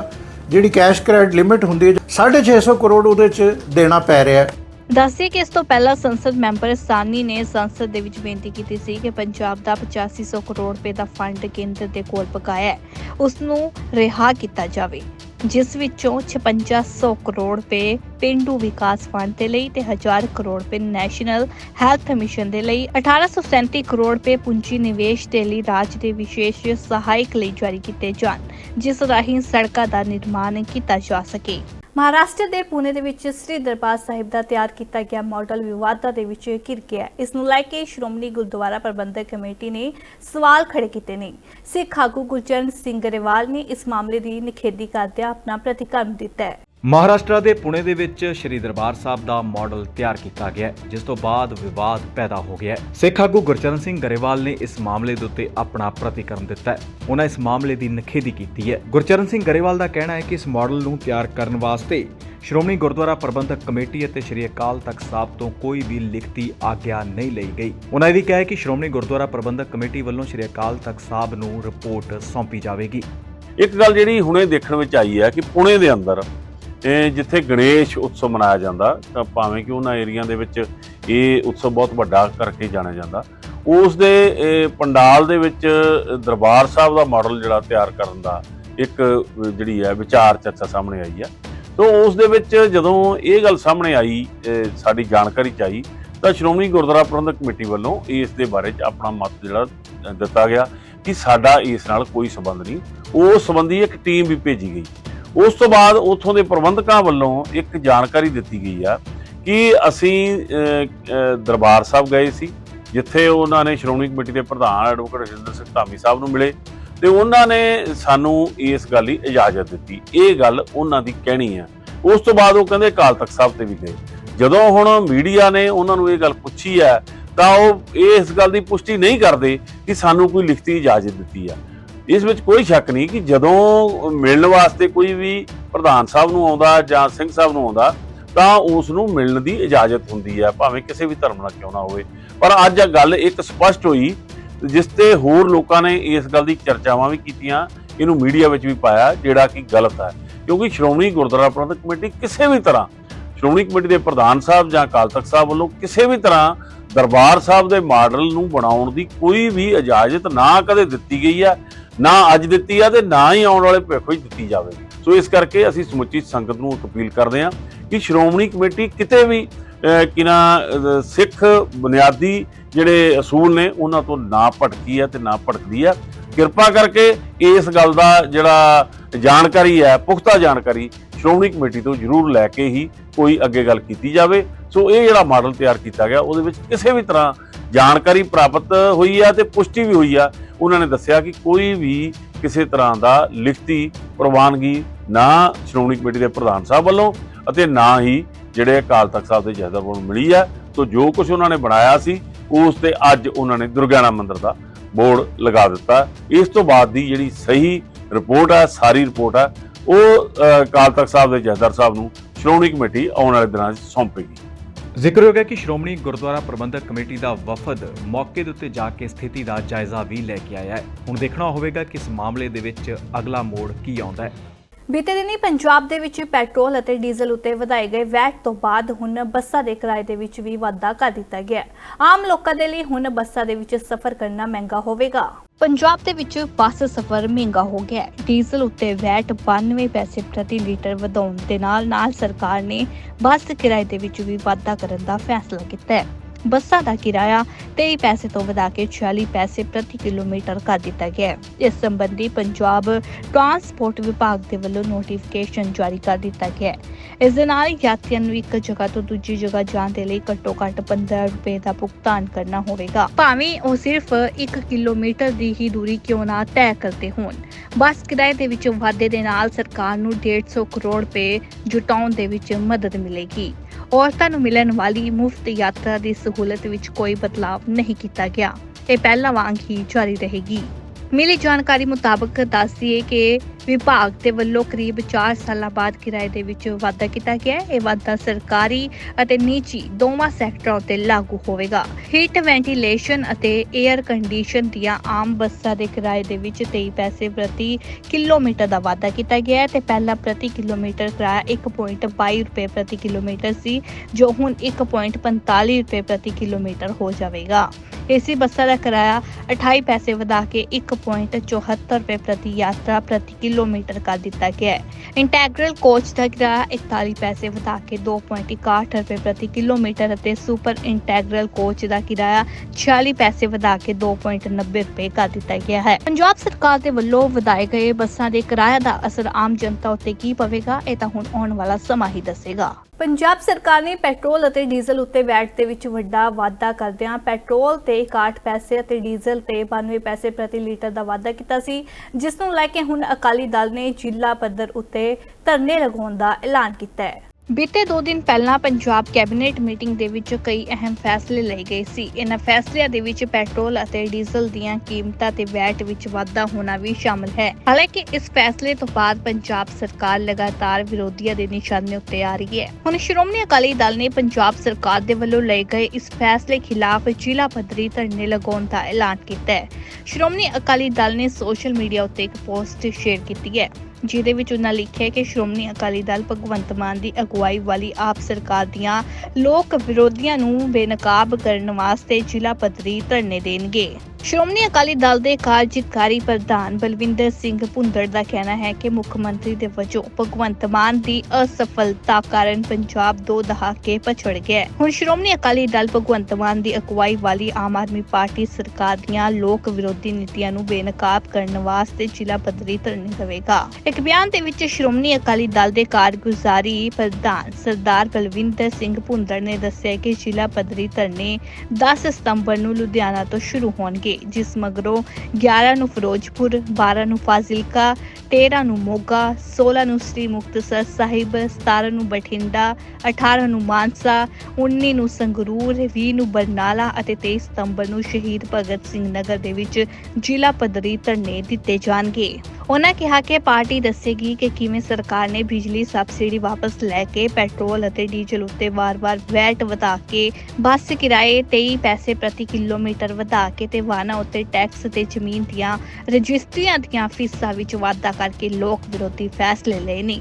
ਜਿਹੜੀ ਕੈਸ਼ ਕ੍ਰੈਡਿਟ ਲਿਮਿਟ ਹੁੰਦੀ ਹੈ 650 ਕਰੋੜ ਉਹਦੇ 'ਚ ਦੇਣਾ ਪੈ ਰਿਹਾ ਹੈ। ਦੱਸਿਆ ਕਿ ਇਸ ਤੋਂ ਪਹਿਲਾਂ ਸੰਸਦ ਮੈਂਬਰ ਸਾਨੀ ਨੇ ਸੰਸਦ ਦੇ ਵਿੱਚ ਬੇਨਤੀ ਕੀਤੀ ਸੀ ਕਿ ਪੰਜਾਬ ਦਾ 8500 ਕਰੋੜ ਰੁਪਏ ਦਾ ਫੰਡ ਕੇਂਦਰ ਦੇ ਕੋਲ ਪਕਾਇਆ ਹੈ। ਉਸ ਨੂੰ ਰਿਹਾ ਕੀਤਾ ਜਾਵੇ। ਜਿਸ ਵਿੱਚੋਂ 5600 ਕਰੋੜ ਰੁਪਏ ਪਿੰਡੂ ਵਿਕਾਸ ਫੰਡ ਦੇ ਲਈ ਤੇ 1000 ਕਰੋੜ ਰੁਪਏ ਨੈਸ਼ਨਲ ਹੈਲਥ ਮਿਸ਼ਨ ਦੇ ਲਈ 1837 ਕਰੋੜ ਰੁਪਏ ਪੂੰਜੀ ਨਿਵੇਸ਼ ਦੇ ਲਈ ਰਾਜ ਦੇ ਵਿਸ਼ੇਸ਼ ਸਹਾਇਕ ਲਈ ਜਾਰੀ ਕੀਤੇ ਜਾਣ, ਜਿਸ ਰਾਹੀਂ ਸੜਕਾਂ ਦਾ ਨਿਰਮਾਣ ਕੀਤਾ ਜਾ ਸਕੇ। ਮਹਾਰਾਸ਼ਟਰ ਦੇ ਪੁਣੇ ਦੇ ਵਿੱਚ ਸ੍ਰੀ ਦਰਬਾਰ ਸਾਹਿਬ ਦਾ ਤਿਆਰ ਕੀਤਾ ਗਿਆ ਮਾਡਲ ਵਿਵਾਦਾਂ ਦੇ ਵਿੱਚ ਘਿਰ ਗਿਆ ਇਸ ਨੂੰ ਲੈ ਕੇ ਸ਼੍ਰੋਮਣੀ ਗੁਰਦੁਆਰਾ ਪ੍ਰਬੰਧਕ ਕਮੇਟੀ ਨੇ ਸਵਾਲ ਖੜੇ ਕੀਤੇ ਨੇ। ਸਿੱਖ ਆਗੂ ਗੁਰਚਰਨ ਸਿੰਘ ਗਰੇਵਾਲ ਨੇ ਇਸ ਮਾਮਲੇ ਦੀ ਨਿਖੇਧੀ ਕਰਦਿਆਂ ਆਪਣਾ ਪ੍ਰਤੀਕਰਮ ਦਿੱਤਾ ਹੈ। ਮਹਾਰਾਸ਼ਟਰ ਦੇ ਪੁਣੇ ਦੇ ਵਿੱਚ ਸ਼੍ਰੀ ਦਰਬਾਰ ਸਾਹਿਬ ਦਾ ਮਾਡਲ ਤਿਆਰ ਕੀਤਾ ਗਿਆ ਹੈ, ਜਿਸ ਤੋਂ ਬਾਅਦ ਵਿਵਾਦ ਪੈਦਾ ਹੋ ਗਿਆ ਹੈ। ਸਿੱਖ ਆਗੂ ਗੁਰਚਰਨ ਸਿੰਘ ਗਰੇਵਾਲ ਨੇ ਇਸ ਮਾਮਲੇ ਦੇ ਉੱਤੇ ਆਪਣਾ ਪ੍ਰਤੀਕਰਮ ਦਿੱਤਾ ਹੈ। ਉਹਨਾਂ ਇਸ ਮਾਮਲੇ ਦੀ ਨਿਖੇਧੀ ਕੀਤੀ ਹੈ। ਗੁਰਚਰਨ ਸਿੰਘ ਗਰੇਵਾਲ ਦਾ ਕਹਿਣਾ ਹੈ ਕਿ ਇਸ ਮਾਡਲ ਨੂੰ ਤਿਆਰ ਕਰਨ ਵਾਸਤੇ ਸ਼੍ਰੋਮਣੀ ਗੁਰਦੁਆਰਾ ਪ੍ਰਬੰਧਕ ਕਮੇਟੀ ਅਤੇ ਸ਼੍ਰੀ ਅਕਾਲ ਤਖਤ ਸਾਹਿਬ ਤੋਂ ਕੋਈ ਵੀ ਲਿਖਤੀ ਆਗਿਆ ਨਹੀਂ ਲਈ ਗਈ। ਉਹਨਾਂ ਇਹ ਵੀ ਕਿਹਾ ਕਿ ਸ਼੍ਰੋਮਣੀ ਗੁਰਦੁਆਰਾ ਪ੍ਰਬੰਧਕ ਕਮੇਟੀ ਵੱਲੋਂ ਸ਼੍ਰੀ ਅਕਾਲ ਤਖਤ ਸਾਹਿਬ ਨੂੰ ਰਿਪੋਰਟ ਸੌਂਪੀ ਜਾਵੇਗੀ। ਇੱਕ ਗੱਲ ਜਿਹੜੀ ਹੁਣੇ ਦੇਖਣ ਵਿੱਚ ਆਈ ਹੈ ਕਿ ਪੁਣੇ ਦੇ ਅੰਦਰ ਜਿੱਥੇ ਗਣੇਸ਼ ਉਤਸਵ ਮਨਾਇਆ ਜਾਂਦਾ, ਤਾਂ ਭਾਵੇਂ ਕਿ ਉਹਨਾਂ ਏਰੀਆ ਦੇ ਵਿੱਚ ਇਹ ਉਤਸਵ ਬਹੁਤ ਵੱਡਾ ਕਰਕੇ ਜਾਣਿਆ ਜਾਂਦਾ। ਉਸ ਦੇ ਪੰਡਾਲ ਦੇ ਵਿੱਚ ਦਰਬਾਰ ਸਾਹਿਬ ਦਾ ਮਾਡਲ ਜਿਹੜਾ ਤਿਆਰ ਕਰਨ ਦਾ ਇੱਕ ਜਿਹੜੀ ਹੈ ਵਿਚਾਰ ਚਰਚਾ ਸਾਹਮਣੇ ਆਈ ਹੈ। ਤੋਂ ਉਸ ਦੇ ਵਿੱਚ ਜਦੋਂ ਇਹ ਗੱਲ ਸਾਹਮਣੇ ਆਈ ਸਾਡੀ ਜਾਣਕਾਰੀ ਚ ਆਈ, ਤਾਂ ਸ਼੍ਰੋਮਣੀ ਗੁਰਦੁਆਰਾ ਪ੍ਰਬੰਧਕ ਕਮੇਟੀ ਵੱਲੋਂ ਇਸ ਦੇ ਬਾਰੇ ਚ ਆਪਣਾ ਮਤ ਜਿਹੜਾ ਦਿੱਤਾ ਗਿਆ ਕਿ ਸਾਡਾ ਇਸ ਨਾਲ ਕੋਈ ਸੰਬੰਧ ਨਹੀਂ। ਉਸ ਸੰਬੰਧੀ ਇੱਕ ਟੀਮ ਵੀ ਭੇਜੀ ਗਈ। ਉਸ ਤੋਂ ਬਾਅਦ ਉੱਥੋਂ ਦੇ ਪ੍ਰਬੰਧਕਾਂ ਵੱਲੋਂ ਇੱਕ ਜਾਣਕਾਰੀ ਦਿੱਤੀ ਗਈ ਆ ਕਿ ਅਸੀਂ ਦਰਬਾਰ ਸਾਹਿਬ ਗਏ ਸੀ, ਜਿੱਥੇ ਉਹਨਾਂ ਨੇ ਸ਼੍ਰੋਮਣੀ ਕਮੇਟੀ ਦੇ ਪ੍ਰਧਾਨ ਐਡਵੋਕੇਟ ਰਜਿੰਦਰ ਸਿੰਘ ਧਾਮੀ ਸਾਹਿਬ ਨੂੰ ਮਿਲੇ ਤੇ ਉਹਨਾਂ ਨੇ ਸਾਨੂੰ ਇਸ ਗੱਲ ਦੀ ਇਜਾਜ਼ਤ ਦਿੱਤੀ। ਇਹ ਗੱਲ ਉਹਨਾਂ ਦੀ ਕਹਿਣੀ ਆ। ਉਸ ਤੋਂ ਬਾਅਦ ਉਹ ਕਹਿੰਦੇ ਅਕਾਲ ਤਖਤ ਸਾਹਿਬ ਤੇ ਵੀ ਗਏ। ਜਦੋਂ ਹੁਣ ਮੀਡੀਆ ਨੇ ਉਹਨਾਂ ਨੂੰ ਇਹ ਗੱਲ ਪੁੱਛੀ ਹੈ ਤਾਂ ਉਹ ਇਸ ਗੱਲ ਦੀ ਪੁਸ਼ਟੀ ਨਹੀਂ ਕਰਦੇ ਕਿ ਸਾਨੂੰ ਕੋਈ ਲਿਖਤੀ ਇਜਾਜ਼ਤ ਦਿੱਤੀ ਆ। ਇਸ ਵਿੱਚ ਕੋਈ ਸ਼ੱਕ ਨਹੀਂ ਕਿ ਜਦੋਂ ਮਿਲਣ ਵਾਸਤੇ ਕੋਈ ਵੀ ਪ੍ਰਧਾਨ ਸਾਹਿਬ ਨੂੰ ਆਉਂਦਾ ਜਾਂ ਸਿੰਘ ਸਾਹਿਬ ਨੂੰ ਆਉਂਦਾ, ਤਾਂ ਉਸ ਨੂੰ ਮਿਲਣ ਦੀ ਇਜਾਜ਼ਤ ਹੁੰਦੀ ਹੈ, ਭਾਵੇਂ ਕਿਸੇ ਵੀ ਧਰਮ ਨਾਲ ਕਿਉਂ ਨਾ ਹੋਵੇ। ਪਰ ਅੱਜ ਇਹ ਗੱਲ ਇੱਕ ਸਪਸ਼ਟ ਹੋਈ, ਜਿਸ ਤੇ ਹੋਰ ਲੋਕਾਂ ਨੇ ਇਸ ਗੱਲ ਦੀ ਚਰਚਾਵਾਂ ਵੀ ਕੀਤੀਆਂ, ਇਹਨੂੰ ਮੀਡੀਆ ਵਿੱਚ ਵੀ ਪਾਇਆ, ਜਿਹੜਾ ਕਿ ਗਲਤ ਹੈ। ਕਿਉਂਕਿ ਸ਼੍ਰੋਮਣੀ ਗੁਰਦੁਆਰਾ ਪ੍ਰਬੰਧਕ ਕਮੇਟੀ ਕਿਸੇ ਵੀ ਤਰ੍ਹਾਂ, ਸ਼੍ਰੋਮਣੀ ਕਮੇਟੀ ਦੇ ਪ੍ਰਧਾਨ ਸਾਹਿਬ ਜਾਂ ਅਕਾਲ ਤਖਤ ਸਾਹਿਬ ਵੱਲੋਂ ਕਿਸੇ ਵੀ ਤਰ੍ਹਾਂ ਦਰਬਾਰ ਸਾਹਿਬ ਦੇ ਮਾਡਲ ਨੂੰ ਬਣਾਉਣ ਦੀ ਕੋਈ ਵੀ ਇਜਾਜ਼ਤ ਨਾ ਕਦੇ ਦਿੱਤੀ ਗਈ ਹੈ। ਨਾ ਅੱਜ ਦਿੱਤੀ ਆ ਤੇ ਨਾ ਹੀ ਆਉਣ ਵਾਲੇ ਭਵਿੱਖ ਵਿੱਚ ਦਿੱਤੀ ਜਾਵੇਗੀ। ਸੋ ਇਸ ਕਰਕੇ ਅਸੀਂ ਸਮੁੱਚੀ ਸੰਗਤ ਨੂੰ ਅਪੀਲ ਕਰਦੇ ਹਾਂ ਕਿ ਸ਼੍ਰੋਮਣੀ ਕਮੇਟੀ ਕਿਤੇ ਵੀ ਅਹ, ਕਿ ਨਾ ਸਿੱਖ ਬੁਨਿਆਦੀ ਜਿਹੜੇ ਅਸੂਲ ਨੇ ਉਹਨਾਂ ਤੋਂ ਨਾ ਭਟਕੀ ਹੈ ਤੇ ਨਾ ਭਟਕਦੀ ਆ। ਕਿਰਪਾ ਕਰਕੇ ਇਸ ਗੱਲ ਦਾ ਜਿਹੜਾ ਜਾਣਕਾਰੀ ਹੈ ਪੁਖਤਾ ਜਾਣਕਾਰੀ ਸ਼੍ਰੋਮਣੀ ਕਮੇਟੀ ਤੋਂ ਜ਼ਰੂਰ ਲੈ ਕੇ ਹੀ ਕੋਈ ਅੱਗੇ ਗੱਲ ਕੀਤੀ ਜਾਵੇ। ਸੋ ਇਹ ਜਿਹੜਾ ਮਾਡਲ ਤਿਆਰ ਕੀਤਾ ਗਿਆ ਉਹਦੇ ਵਿੱਚ ਕਿਸੇ ਵੀ ਤਰ੍ਹਾਂ ਜਾਣਕਾਰੀ ਪ੍ਰਾਪਤ ਹੋਈ ਆ ਤੇ ਪੁਸ਼ਟੀ ਵੀ ਹੋਈ ਆ। ਉਹਨਾਂ ਨੇ ਦੱਸਿਆ ਕਿ ਕੋਈ ਵੀ ਕਿਸੇ ਤਰ੍ਹਾਂ ਦਾ ਲਿਖਤੀ ਪ੍ਰਵਾਨਗੀ ਨਾ ਸ਼੍ਰੋਮਣੀ ਕਮੇਟੀ ਦੇ ਪ੍ਰਧਾਨ ਸਾਹਿਬ ਵੱਲੋਂ ਅਤੇ ਨਾ ਹੀ ਜਿਹੜੇ ਅਕਾਲ ਤਖਤ ਸਾਹਿਬ ਦੇ ਜਥੇਦਾਰ ਵੱਲੋਂ ਮਿਲੀ ਆ। ਸੋ ਜੋ ਕੁਝ ਉਹਨਾਂ ਨੇ ਬਣਾਇਆ ਸੀ, ਉਸ ਤੇ ਅੱਜ ਉਹਨਾਂ ਨੇ ਦੁਰਗਿਆਨਾ ਮੰਦਿਰ ਦਾ ਬੋਰਡ ਲਗਾ ਦਿੱਤਾ। ਇਸ ਤੋਂ ਬਾਅਦ ਦੀ ਜਿਹੜੀ ਸਹੀ ਰਿਪੋਰਟ ਹੈ ਸਾਰੀ ਰਿਪੋਰਟ ਹੈ ਉਹ ਅਕਾਲ ਤਖਤ ਸਾਹਿਬ ਦੇ ਜਥੇਦਾਰ ਸਾਹਿਬ ਨੂੰ ਸ਼੍ਰੋਮਣੀ ਕਮੇਟੀ ਆਉਣ ਵਾਲੇ ਦਿਨਾਂ 'ਚ ਸੌਂਪੇਗੀ। ਜ਼ਿਕਰ ਹੋ ਗਿਆ ਕਿ ਸ਼੍ਰੋਮਣੀ ਗੁਰਦੁਆਰਾ ਪ੍ਰਬੰਧਕ ਕਮੇਟੀ ਦਾ ਵਫਦ ਮੌਕੇ ਦੇ ਉੱਤੇ ਜਾ ਕੇ ਸਥਿਤੀ ਦਾ ਜਾਇਜ਼ਾ ਵੀ ਲੈ ਕੇ ਆਇਆ ਹੈ। ਹੁਣ ਦੇਖਣਾ ਹੋਵੇਗਾ ਕਿ ਇਸ ਮਾਮਲੇ ਦੇ ਵਿੱਚ ਅਗਲਾ ਮੋੜ ਕੀ ਆਉਂਦਾ ਹੈ। ਬੀਤੇ ਦਿਨੀ ਪੰਜਾਬ ਦੇ ਵਿੱਚ ਪੈਟਰੋਲ ਅਤੇ ਡੀਜ਼ਲ ਉੱਤੇ ਵਧਾਏ ਗਏ ਵੈਟ ਤੋਂ ਬਾਅਦ ਹੁਣ ਬੱਸਾਂ ਦੇ ਕਿਰਾਏ ਦੇ ਵਿੱਚ ਵੀ ਵਾਧਾ ਕਰ ਦਿੱਤਾ ਗਿਆ ਆਮ ਲੋਕਾਂ ਦੇ ਲਈ ਹੁਣ ਬੱਸਾਂ ਦੇ ਵਿੱਚ ਸਫ਼ਰ ਕਰਨਾ ਮਹਿੰਗਾ ਹੋਵੇਗਾ। ਪੰਜਾਬ ਦੇ ਵਿੱਚ ਬੱਸ ਸਫ਼ਰ ਮਹਿੰਗਾ ਹੋ ਗਿਆ ਹੈ। ਡੀਜ਼ਲ ਉੱਤੇ ਵੈਟ 92 ਪੈਸੇ ਪ੍ਰਤੀ ਲੀਟਰ ਵਧਾਉਣ ਦੇ ਨਾਲ ਨਾਲ ਸਰਕਾਰ ਨੇ ਬੱਸ ਕਿਰਾਏ ਦੇ ਵਿੱਚ ਵੀ ਵਾਧਾ ਕਰਨ ਦਾ ਫੈਸਲਾ ਕੀਤਾ ਹੈ। ਬੱਸਾਂ ਦਾ ਕਿਰਾਇਆ 23 ਪੈਸੇ ਤੋਂ ਵਧਾ ਕੇ 46 ਪੈਸੇ ਪ੍ਰਤੀ ਕਿਲੋਮੀਟਰ ਕਰ ਦਿੱਤਾ ਗਿਆ ਹੈ। ਇਸ ਸੰਬੰਧੀ ਪੰਜਾਬ ਟਰਾਂਸਪੋਰਟ ਵਿਭਾਗ ਦੇ ਵੱਲੋਂ ਨੋਟੀਫਿਕੇਸ਼ਨ ਜਾਰੀ ਕਰ ਦਿੱਤਾ ਗਿਆ ਹੈ। ਇਸ ਦੇ ਨਾਲ ਯਾਤਰੀਆਂ ਨੂੰ ਇੱਕ ਜਗ੍ਹਾ ਤੋਂ ਦੂਜੀ ਜਗ੍ਹਾ ਜਾਣ ਦੇ ਲਈ ਘੱਟੋ ਘੱਟ 15 ਰੁਪਏ ਦਾ ਭੁਗਤਾਨ ਕਰਨਾ ਹੋਵੇਗਾ। ਭਾਵੇਂ ਉਹ ਸਿਰਫ 1 ਕਿਲੋਮੀਟਰ ਦੀ ਹੀ ਦੂਰੀ ਕਿਉਂ ਨਾ ਤੈਅ ਕਰਦੇ ਹੋਣ। ਬੱਸ ਕਿਰਾਏ ਦੇ ਵਿੱਚ ਵਾਧੇ ਦੇ ਨਾਲ ਸਰਕਾਰ ਨੂੰ 150 ਕਰੋੜ ਰੁਪਏ ਜੁਟਾਉਣ ਦੇ ਵਿੱਚ ਮਦਦ ਮਿਲੇਗੀ। ਔਰਤਾਂ ਨੂੰ ਮਿਲਣ ਵਾਲੀ ਮੁਫਤ ਯਾਤਰਾ ਦੀ ਸਹੂਲਤ ਵਿੱਚ ਕੋਈ ਬਦਲਾਅ ਨਹੀਂ ਕੀਤਾ ਗਿਆ। ਇਹ ਪਹਿਲਾਂ ਵਾਂਗ ਹੀ ਜਾਰੀ ਰਹੇਗੀ। ਮਿਲੀ ਜਾਣਕਾਰੀ ਮੁਤਾਬਕ ਦੱਸਦੀਏ ਕਿ ਵਿਭਾਗ ਦੇ ਵੱਲੋਂ ਕਰੀਬ 4 ਸਾਲਾਂ ਬਾਅਦ ਕਿਰਾਏ ਦੇ ਵਿੱਚ ਵਾਧਾ ਕੀਤਾ ਗਿਆ ਹੈ। ਇਹ ਵਾਧਾ ਸਰਕਾਰੀ ਅਤੇ ਨਿੱਜੀ ਦੋਵਾਂ ਸੈਕਟਰਾਂ ਉੱਤੇ ਲਾਗੂ ਹੋਵੇਗਾ। ਹੀਟ ਵੈਂਟੀਲੇਸ਼ਨ ਅਤੇ 에ਅਰ ਕੰਡੀਸ਼ਨ ਦੀਆਂ ਆਮ ਬੱਸਾਂ ਦੇ ਕਿਰਾਏ ਦੇ ਵਿੱਚ 23 ਪੈਸੇ ਪ੍ਰਤੀ ਕਿਲੋਮੀਟਰ ਦਾ ਵਾਧਾ ਕੀਤਾ ਗਿਆ ਹੈ ਤੇ ਪਹਿਲਾਂ ਪ੍ਰਤੀ ਕਿਲੋਮੀਟਰ ਕਿਰਾਇਆ 1.22 ਰੁਪਏ ਪ੍ਰਤੀ ਕਿਲੋਮੀਟਰ ਸੀ, ਜੋ ਹੁਣ 1.45 ਰੁਪਏ ਪ੍ਰਤੀ ਕਿਲੋਮੀਟਰ ਹੋ ਜਾਵੇਗਾ। ਏਸੀ ਬੱਸਾਂ ਦਾ ਕਿਰਾਇਆ 28 ਪੈਸੇ ਵਧਾ ਕੇ 1.74 ਰੁਪਏ ਪ੍ਰਤੀ ਯਾਤਰਾ ਪ੍ਰਤੀ ਕਿਲੋਮੀਟਰ ਕਰ ਦਿੱਤਾ ਗਿਆ ਹੈ। ਇੰਟੈਗਰਲ ਕੋਚ ਦਾ ਕਿਰਾਇਆ 41 ਪੈਸੇ ਵਧਾ ਕੇ 2.61 ਰੁਪਏ ਪ੍ਰਤੀ ਕਿਲੋਮੀਟਰ ਅਤੇ ਸੁਪਰ ਇੰਟੈਗਰਲ ਕੋਚ ਦਾ ਕਿਰਾਇਆ 46 ਪੈਸੇ ਵਧਾ ਕੇ 2.90 ਰੁਪਏ ਕਰ ਦਿੱਤਾ ਗਿਆ ਹੈ। ਪੰਜਾਬ ਸਰਕਾਰ ਦੇ ਵੱਲੋਂ ਵਧਾਏ ਗਏ ਬੱਸਾਂ ਦੇ ਕਿਰਾਇਆ ਦਾ ਅਸਰ ਆਮ ਜਨਤਾ ਉੱਤੇ ਕੀ ਪਵੇਗਾ? ਇਹ ਤਾਂ ਹੁਣ ਆਉਣ ਵਾਲਾ ਸਮਾਂ ਹੀ ਦੱਸੇਗਾ। ਪੰਜਾਬ ਸਰਕਾਰ ਨੇ ਪੈਟਰੋਲ ਅਤੇ ਡੀਜ਼ਲ ਉੱਤੇ ਵੈਟ ਦੇ ਵਿੱਚ ਵੱਡਾ ਵਾਧਾ ਕਰਦਿਆਂ ਪੈਟਰੋਲ ਤੇ 61 ਪੈਸੇ ਅਤੇ ਡੀਜ਼ਲ ਤੇ 92 ਪੈਸੇ ਪ੍ਰਤੀ ਲੀਟਰ ਦਾ ਵਾਧਾ ਕੀਤਾ ਸੀ, ਜਿਸ ਨੂੰ ਲੈ ਕੇ ਹੁਣ ਅਕਾਲੀ ਦਲ ਨੇ ਜ਼ਿਲ੍ਹਾ ਪੱਧਰ ਉੱਤੇ ਧਰਨੇ ਲਗਾਉਣ ਦਾ ਐਲਾਨ ਕੀਤਾ ਹੈ। ਬੀਤੇ 2 ਦਿਨ ਪਹਿਲਾਂ ਪੰਜਾਬ ਕੈਬਨਿਟ ਮੀਟਿੰਗ ਦੇ ਵਿੱਚ ਕਈ ਅਹਿਮ ਫੈਸਲੇ ਲਏ ਗਏ ਸੀ। ਇਹਨਾਂ ਫੈਸਲਿਆਂ ਦੇ ਵਿੱਚ ਪੈਟਰੋਲ ਅਤੇ ਡੀਜ਼ਲ ਦੀਆਂ ਕੀਮਤਾਂ ਤੇ ਵੈਟ ਵਿੱਚ ਵਾਧਾ ਹੋਣਾ ਵੀ ਸ਼ਾਮਲ ਹੈ। ਹਾਲਾਂਕਿ ਇਸ ਫੈਸਲੇ ਤੋਂ ਬਾਅਦ ਪੰਜਾਬ ਸਰਕਾਰ ਲਗਾਤਾਰ ਵਿਰੋਧੀਆਂ ਦੇ ਨਿਸ਼ਾਨੇ ਉੱਤੇ ਆ ਰਹੀ ਹੈ। ਹੁਣ ਸ਼੍ਰੋਮਣੀ ਅਕਾਲੀ ਦਲ ਨੇ ਪੰਜਾਬ ਸਰਕਾਰ ਦੇ ਵੱਲੋਂ ਲਏ ਗਏ ਇਸ ਫੈਸਲੇ ਖਿਲਾਫ ਜ਼ਿਲ੍ਹਾ ਪੱਧਰੀ ਧਰਨੇ ਲਗਾਉਣ ਦਾ ਐਲਾਨ ਕੀਤਾ ਹੈ। ਸ਼੍ਰੋਮਣੀ ਅਕਾਲੀ ਦਲ ਨੇ ਸੋਸ਼ਲ ਮੀਡੀਆ ਉੱਤੇ ਇੱਕ ਪੋਸਟ ਸ਼ੇਅਰ ਕੀਤੀ ਹੈ। ਜਿਹਦੇ ਵਿੱਚ ਉਹਨਾਂ ਲਿਖਿਆ ਕਿ ਸ਼੍ਰੋਮਣੀ ਅਕਾਲੀ ਦਲ ਭਗਵੰਤ ਮਾਨ ਦੀ ਅਗਵਾਈ ਵਾਲੀ ਆਪ ਸਰਕਾਰ ਦੀਆਂ ਲੋਕ ਵਿਰੋਧੀਆਂ ਨੂੰ ਬੇਨਕਾਬ ਕਰਨ ਵਾਸਤੇ ਜ਼ਿਲ੍ਹਾ ਪੱਧਰੀ ਧਰਨੇ ਦੇਣਗੇ। ਸ਼੍ਰੋਮਣੀ ਅਕਾਲੀ ਦਲ ਦੇ ਕਾਰਜਕਾਰੀ ਪ੍ਰਧਾਨ ਬਲਵਿੰਦਰ ਸਿੰਘ ਭੁੰਦੜ ਦਾ ਕਹਿਣਾ ਹੈ ਕਿ ਮੁੱਖ ਮੰਤਰੀ ਦੇ ਵਜੋਂ ਭਗਵੰਤ ਮਾਨ ਦੀ ਅਸਫਲਤਾ ਕਾਰਨ ਪੰਜਾਬ ਦੋ ਦਹਾਕੇ ਪਛੜ ਗਿਆ ਹੁਣ ਸ਼੍ਰੋਮਣੀ ਅਕਾਲੀ ਦਲ ਭਗਵੰਤ ਮਾਨ ਦੀ ਅਗਵਾਈ ਵਾਲੀ ਆਮ ਆਦਮੀ ਪਾਰਟੀ ਸਰਕਾਰ ਦੀਆਂ ਲੋਕ ਵਿਰੋਧੀ ਨੀਤੀਆਂ ਨੂੰ ਬੇਨਕਾਬ ਕਰਨ ਵਾਸਤੇ ਜ਼ਿਲ੍ਹਾ ਪੱਧਰੀ ਧਰਨੇ ਦੇਵੇਗਾ। ਇੱਕ ਬਿਆਨ ਦੇ ਵਿੱਚ ਸ਼੍ਰੋਮਣੀ ਅਕਾਲੀ ਦਲ ਦੇ ਕਾਰਗੁਜ਼ਾਰੀ ਪ੍ਰਧਾਨ ਸਰਦਾਰ ਬਲਵਿੰਦਰ ਸਿੰਘ ਭੁੰਦੜ ਨੇ ਦੱਸਿਆ ਕਿ ਜ਼ਿਲ੍ਹਾ ਪੱਧਰੀ ਧਰਨੇ 10 ਸਤੰਬਰ ਨੂੰ ਲੁਧਿਆਣਾ ਤੋਂ ਸ਼ੁਰੂ ਹੋਣਗੇ। ਜਾਣਗੇ ਜਿਸ ਮਗਰੋਂ 11 ਨੂੰ ਫਿਰੋਜ਼ਪੁਰ 12 ਨੂੰ ਫਾਜ਼ਿਲਕਾ 13 ਨੂੰ ਮੋਗਾ 16 ਨੂੰ ਸ੍ਰੀ ਮੁਕਤਸਰ ਸਾਹਿਬ 17 ਨੂੰ ਬਠਿੰਡਾ 18 ਨੂੰ ਮਾਨਸਾ 19 ਨੂੰ ਸੰਗਰੂਰ 20 ਨੂੰ ਬਰਨਾਲਾ ਅਤੇ 23 ਸਤੰਬਰ ਨੂੰ ਸ਼ਹੀਦ ਭਗਤ ਸਿੰਘ ਨਗਰ ਦੇ ਵਿੱਚ ਜ਼ਿਲ੍ਹਾ ਪੱਧਰੀ ਧਰਨੇ ਦਿੱਤੇ ਜਾਣਗੇ। ਉਹਨਾਂ ਕਿਹਾ ਕਿ ਪਾਰਟੀ ਦੱਸੇਗੀ ਕਿ ਕਿਵੇਂ ਸਰਕਾਰ ਨੇ ਬਿਜਲੀ ਸਬਸਿਡੀ ਵਾਪਸ ਲੈ ਕੇ ਪੈਟਰੋਲ ਅਤੇ ਡੀਜ਼ਲ ਉੱਤੇ ਵਾਰ-ਵਾਰ ਵੈਟ ਵਧਾ ਕੇ ਬੱਸ ਕਿਰਾਏ 23 ਪੈਸੇ ਪ੍ਰਤੀ ਕਿਲੋਮੀਟਰ ਵਧਾ ਕੇ ਤੇ ਵਾਹਨਾਂ ਉੱਤੇ ਟੈਕਸ ਤੇ ਜ਼ਮੀਨ ਦੀਆਂ ਰਜਿਸਟਰੀਆਂ ਦੀਆਂ ਫੀਸਾਂ ਵਿੱਚ ਵਾਧਾ ਕਰਕੇ ਲੋਕ ਵਿਰੋਧੀ ਫੈਸਲੇ ਲਏ ਨੇ।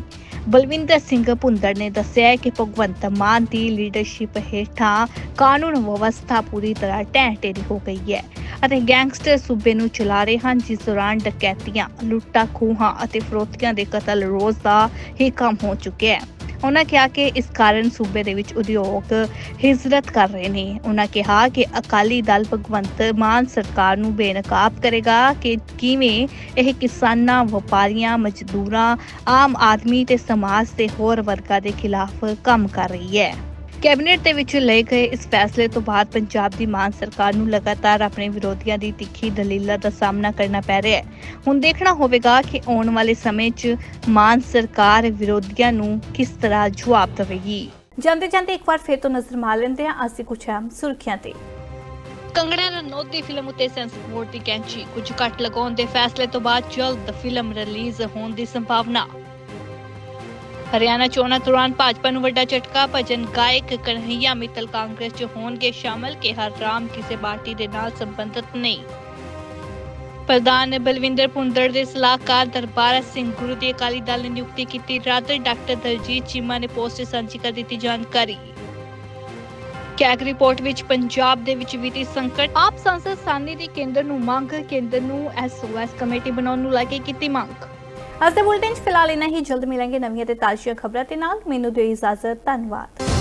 ਬਲਵਿੰਦਰ ਸਿੰਘ ਭੁੰਦੜ ਨੇ ਦੱਸਿਆ ਹੈ ਕਿ ਭਗਵੰਤ ਮਾਨ ਦੀ ਲੀਡਰਸ਼ਿਪ ਹੇਠਾਂ ਕਾਨੂੰਨ ਵਿਵਸਥਾ ਪੂਰੀ ਤਰ੍ਹਾਂ ਢਹਿ ਢੇਰੀ ਹੋ ਗਈ ਹੈ ਅਤੇ ਗੈਂਗਸਟਰ ਸੂਬੇ ਨੂੰ ਚਲਾ ਰਹੇ ਹਨ, ਜਿਸ ਦੌਰਾਨ ਡਕੈਤੀਆਂ, ਲੁੱਟਾਂ, ਖੂਹਾਂ ਅਤੇ ਫਰੋਤੀਆਂ ਦੇ ਕਤਲ ਰੋਜ਼ ਦਾ ਹੀ ਕੰਮ ਹੋ ਚੁੱਕਿਆ ਹੈ। ਉਹਨਾਂ ਕਿਹਾ ਕਿ ਇਸ ਕਾਰਨ ਸੂਬੇ ਦੇ ਵਿੱਚ ਉਦਯੋਗ ਹਿਜਰਤ ਕਰ ਰਹੇ ਨੇ। ਉਹਨਾਂ ਕਿਹਾ ਕਿ ਅਕਾਲੀ ਦਲ ਭਗਵੰਤ ਮਾਨ ਸਰਕਾਰ ਨੂੰ ਬੇਨਕਾਬ ਕਰੇਗਾ ਕਿ ਕਿਵੇਂ ਇਹ ਕਿਸਾਨਾਂ, ਵਪਾਰੀਆਂ, ਮਜ਼ਦੂਰਾਂ, ਆਮ ਆਦਮੀ ਤੇ ਸਮਾਜ ਦੇ ਹੋਰ ਵਰਗਾਂ ਦੇ ਖਿਲਾਫ ਕੰਮ ਕਰ ਰਹੀ ਹੈ। ਕੈਬਨਿਟ ਦੇ ਵਿੱਚ ਲਏ ਗਏ ਇਸ ਫੈਸਲੇ ਤੋਂ ਬਾਅਦ ਪੰਜਾਬ ਦੀ ਮਾਨ ਸਰਕਾਰ ਨੂੰ ਲਗਾਤਾਰ ਆਪਣੇ ਵਿਰੋਧੀਆਂ ਦੀ ਤਿੱਖੀ ਦਲੀਲਾਂ ਦਾ ਸਾਹਮਣਾ ਕਰਨਾ ਪੈ ਰਿਹਾ ਹੈ। ਹੁਣ ਦੇਖਣਾ ਹੋਵੇਗਾ ਕਿ ਆਉਣ ਵਾਲੇ ਸਮੇਂ 'ਚ ਮਾਨ ਸਰਕਾਰ ਵਿਰੋਧੀਆਂ ਨੂੰ ਕਿਸ ਤਰ੍ਹਾਂ ਜਵਾਬ ਦੇਵੇਗੀ। ਜਾਂਦੇ ਜਾਂਦੇ ਇੱਕ ਵਾਰ ਫਿਰ ਤੋਂ ਨਜ਼ਰ ਮਾਰ ਲੈਂਦੇ ਹਾਂ। ਅਸੀਂ ਕੁਝ ਅਹਿਮ ਸੁਰਖੀਆਂ ਤੇ। ਕੰਗਣਾ ਰਣੌਤ ਦੀ ਫਿਲਮ ਉਤੇ ਸੈਂਸਰ ਬੋਰਡ ਦੀ ਕੈਂਚੀ ਕੁਝ ਕੱਟ ਲਗਾਉਣ ਦੇ ਫੈਸਲੇ ਤੋਂ ਬਾਅਦ ਜਲਦ ਫਿਲਮ ਰਿਲੀਜ਼ ਹੋਣ ਦੀ ਸੰਭਾਵਨਾ। ਹਰਿਆਣਾ ਚੋਣਾਂ ਦੌਰਾਨ ਭਾਜਪਾ ਨੂੰ ਵੱਡਾ ਝਟਕਾ, ਭਜਨ ਗਾਇਕ ਕਨਹਈਆ ਮਿੱਤਲ ਕਾਂਗਰਸ 'ਚ ਹੋਣਗੇ ਸ਼ਾਮਲ ਕਿ ਹਰ ਰਾਮ ਕਿਸੇ ਪਾਰਟੀ ਦੇ ਨਾਲ ਸੰਬੰਧਿਤ ਨਹੀਂ। ਪ੍ਰਧਾਨ ਬਲਵਿੰਦਰ ਭੁੰਦੜ ਦੇ ਸਲਾਹਕਾਰ ਦਰਬਾਰਾ ਸਿੰਘ ਗੁਰੂ ਦੀ ਅਕਾਲੀ ਦਲ ਨੇ ਨਿਯੁਕਤੀ ਕੀਤੀ। ਰੱਦ ਡਾਕਟਰ ਦਲਜੀਤ ਚੀਮਾ ਨੇ ਪੋਸਟ ਸਾਂਝੀ ਕਰ ਦਿੱਤੀ ਜਾਣਕਾਰੀ। ਕੈਗ ਰਿਪੋਰਟ ਵਿੱਚ ਪੰਜਾਬ ਦੇ ਵਿੱਚ ਵਿੱਤੀ ਸੰਕਟ। ਆਪ ਸੰਸਦ ਸਾਨੀ ਦੀ ਕੇਂਦਰ ਨੂੰ ਮੰਗ, ਕੇਂਦਰ ਨੂੰ ਐਸਓਐਸ ਕਮੇਟੀ ਬਣਾਉਣ ਨੂੰ ਲੈ ਕੇ ਕੀਤੀ ਮੰਗ। ਅੱਜ ਦੇ ਬੁਲੇਟਿਨ 'ਚ ਫਿਲਹਾਲ ਇੰਨਾ ਹੀ। ਜਲਦ ਮਿਲਾਂਗੇ ਨਵੀਆਂ ਤੇ ਤਾਜ਼ੀਆਂ ਖਬਰਾਂ ਦੇ ਨਾਲ। ਮੈਨੂੰ ਦਿਓ ਇਜਾਜ਼ਤ। ਧੰਨਵਾਦ।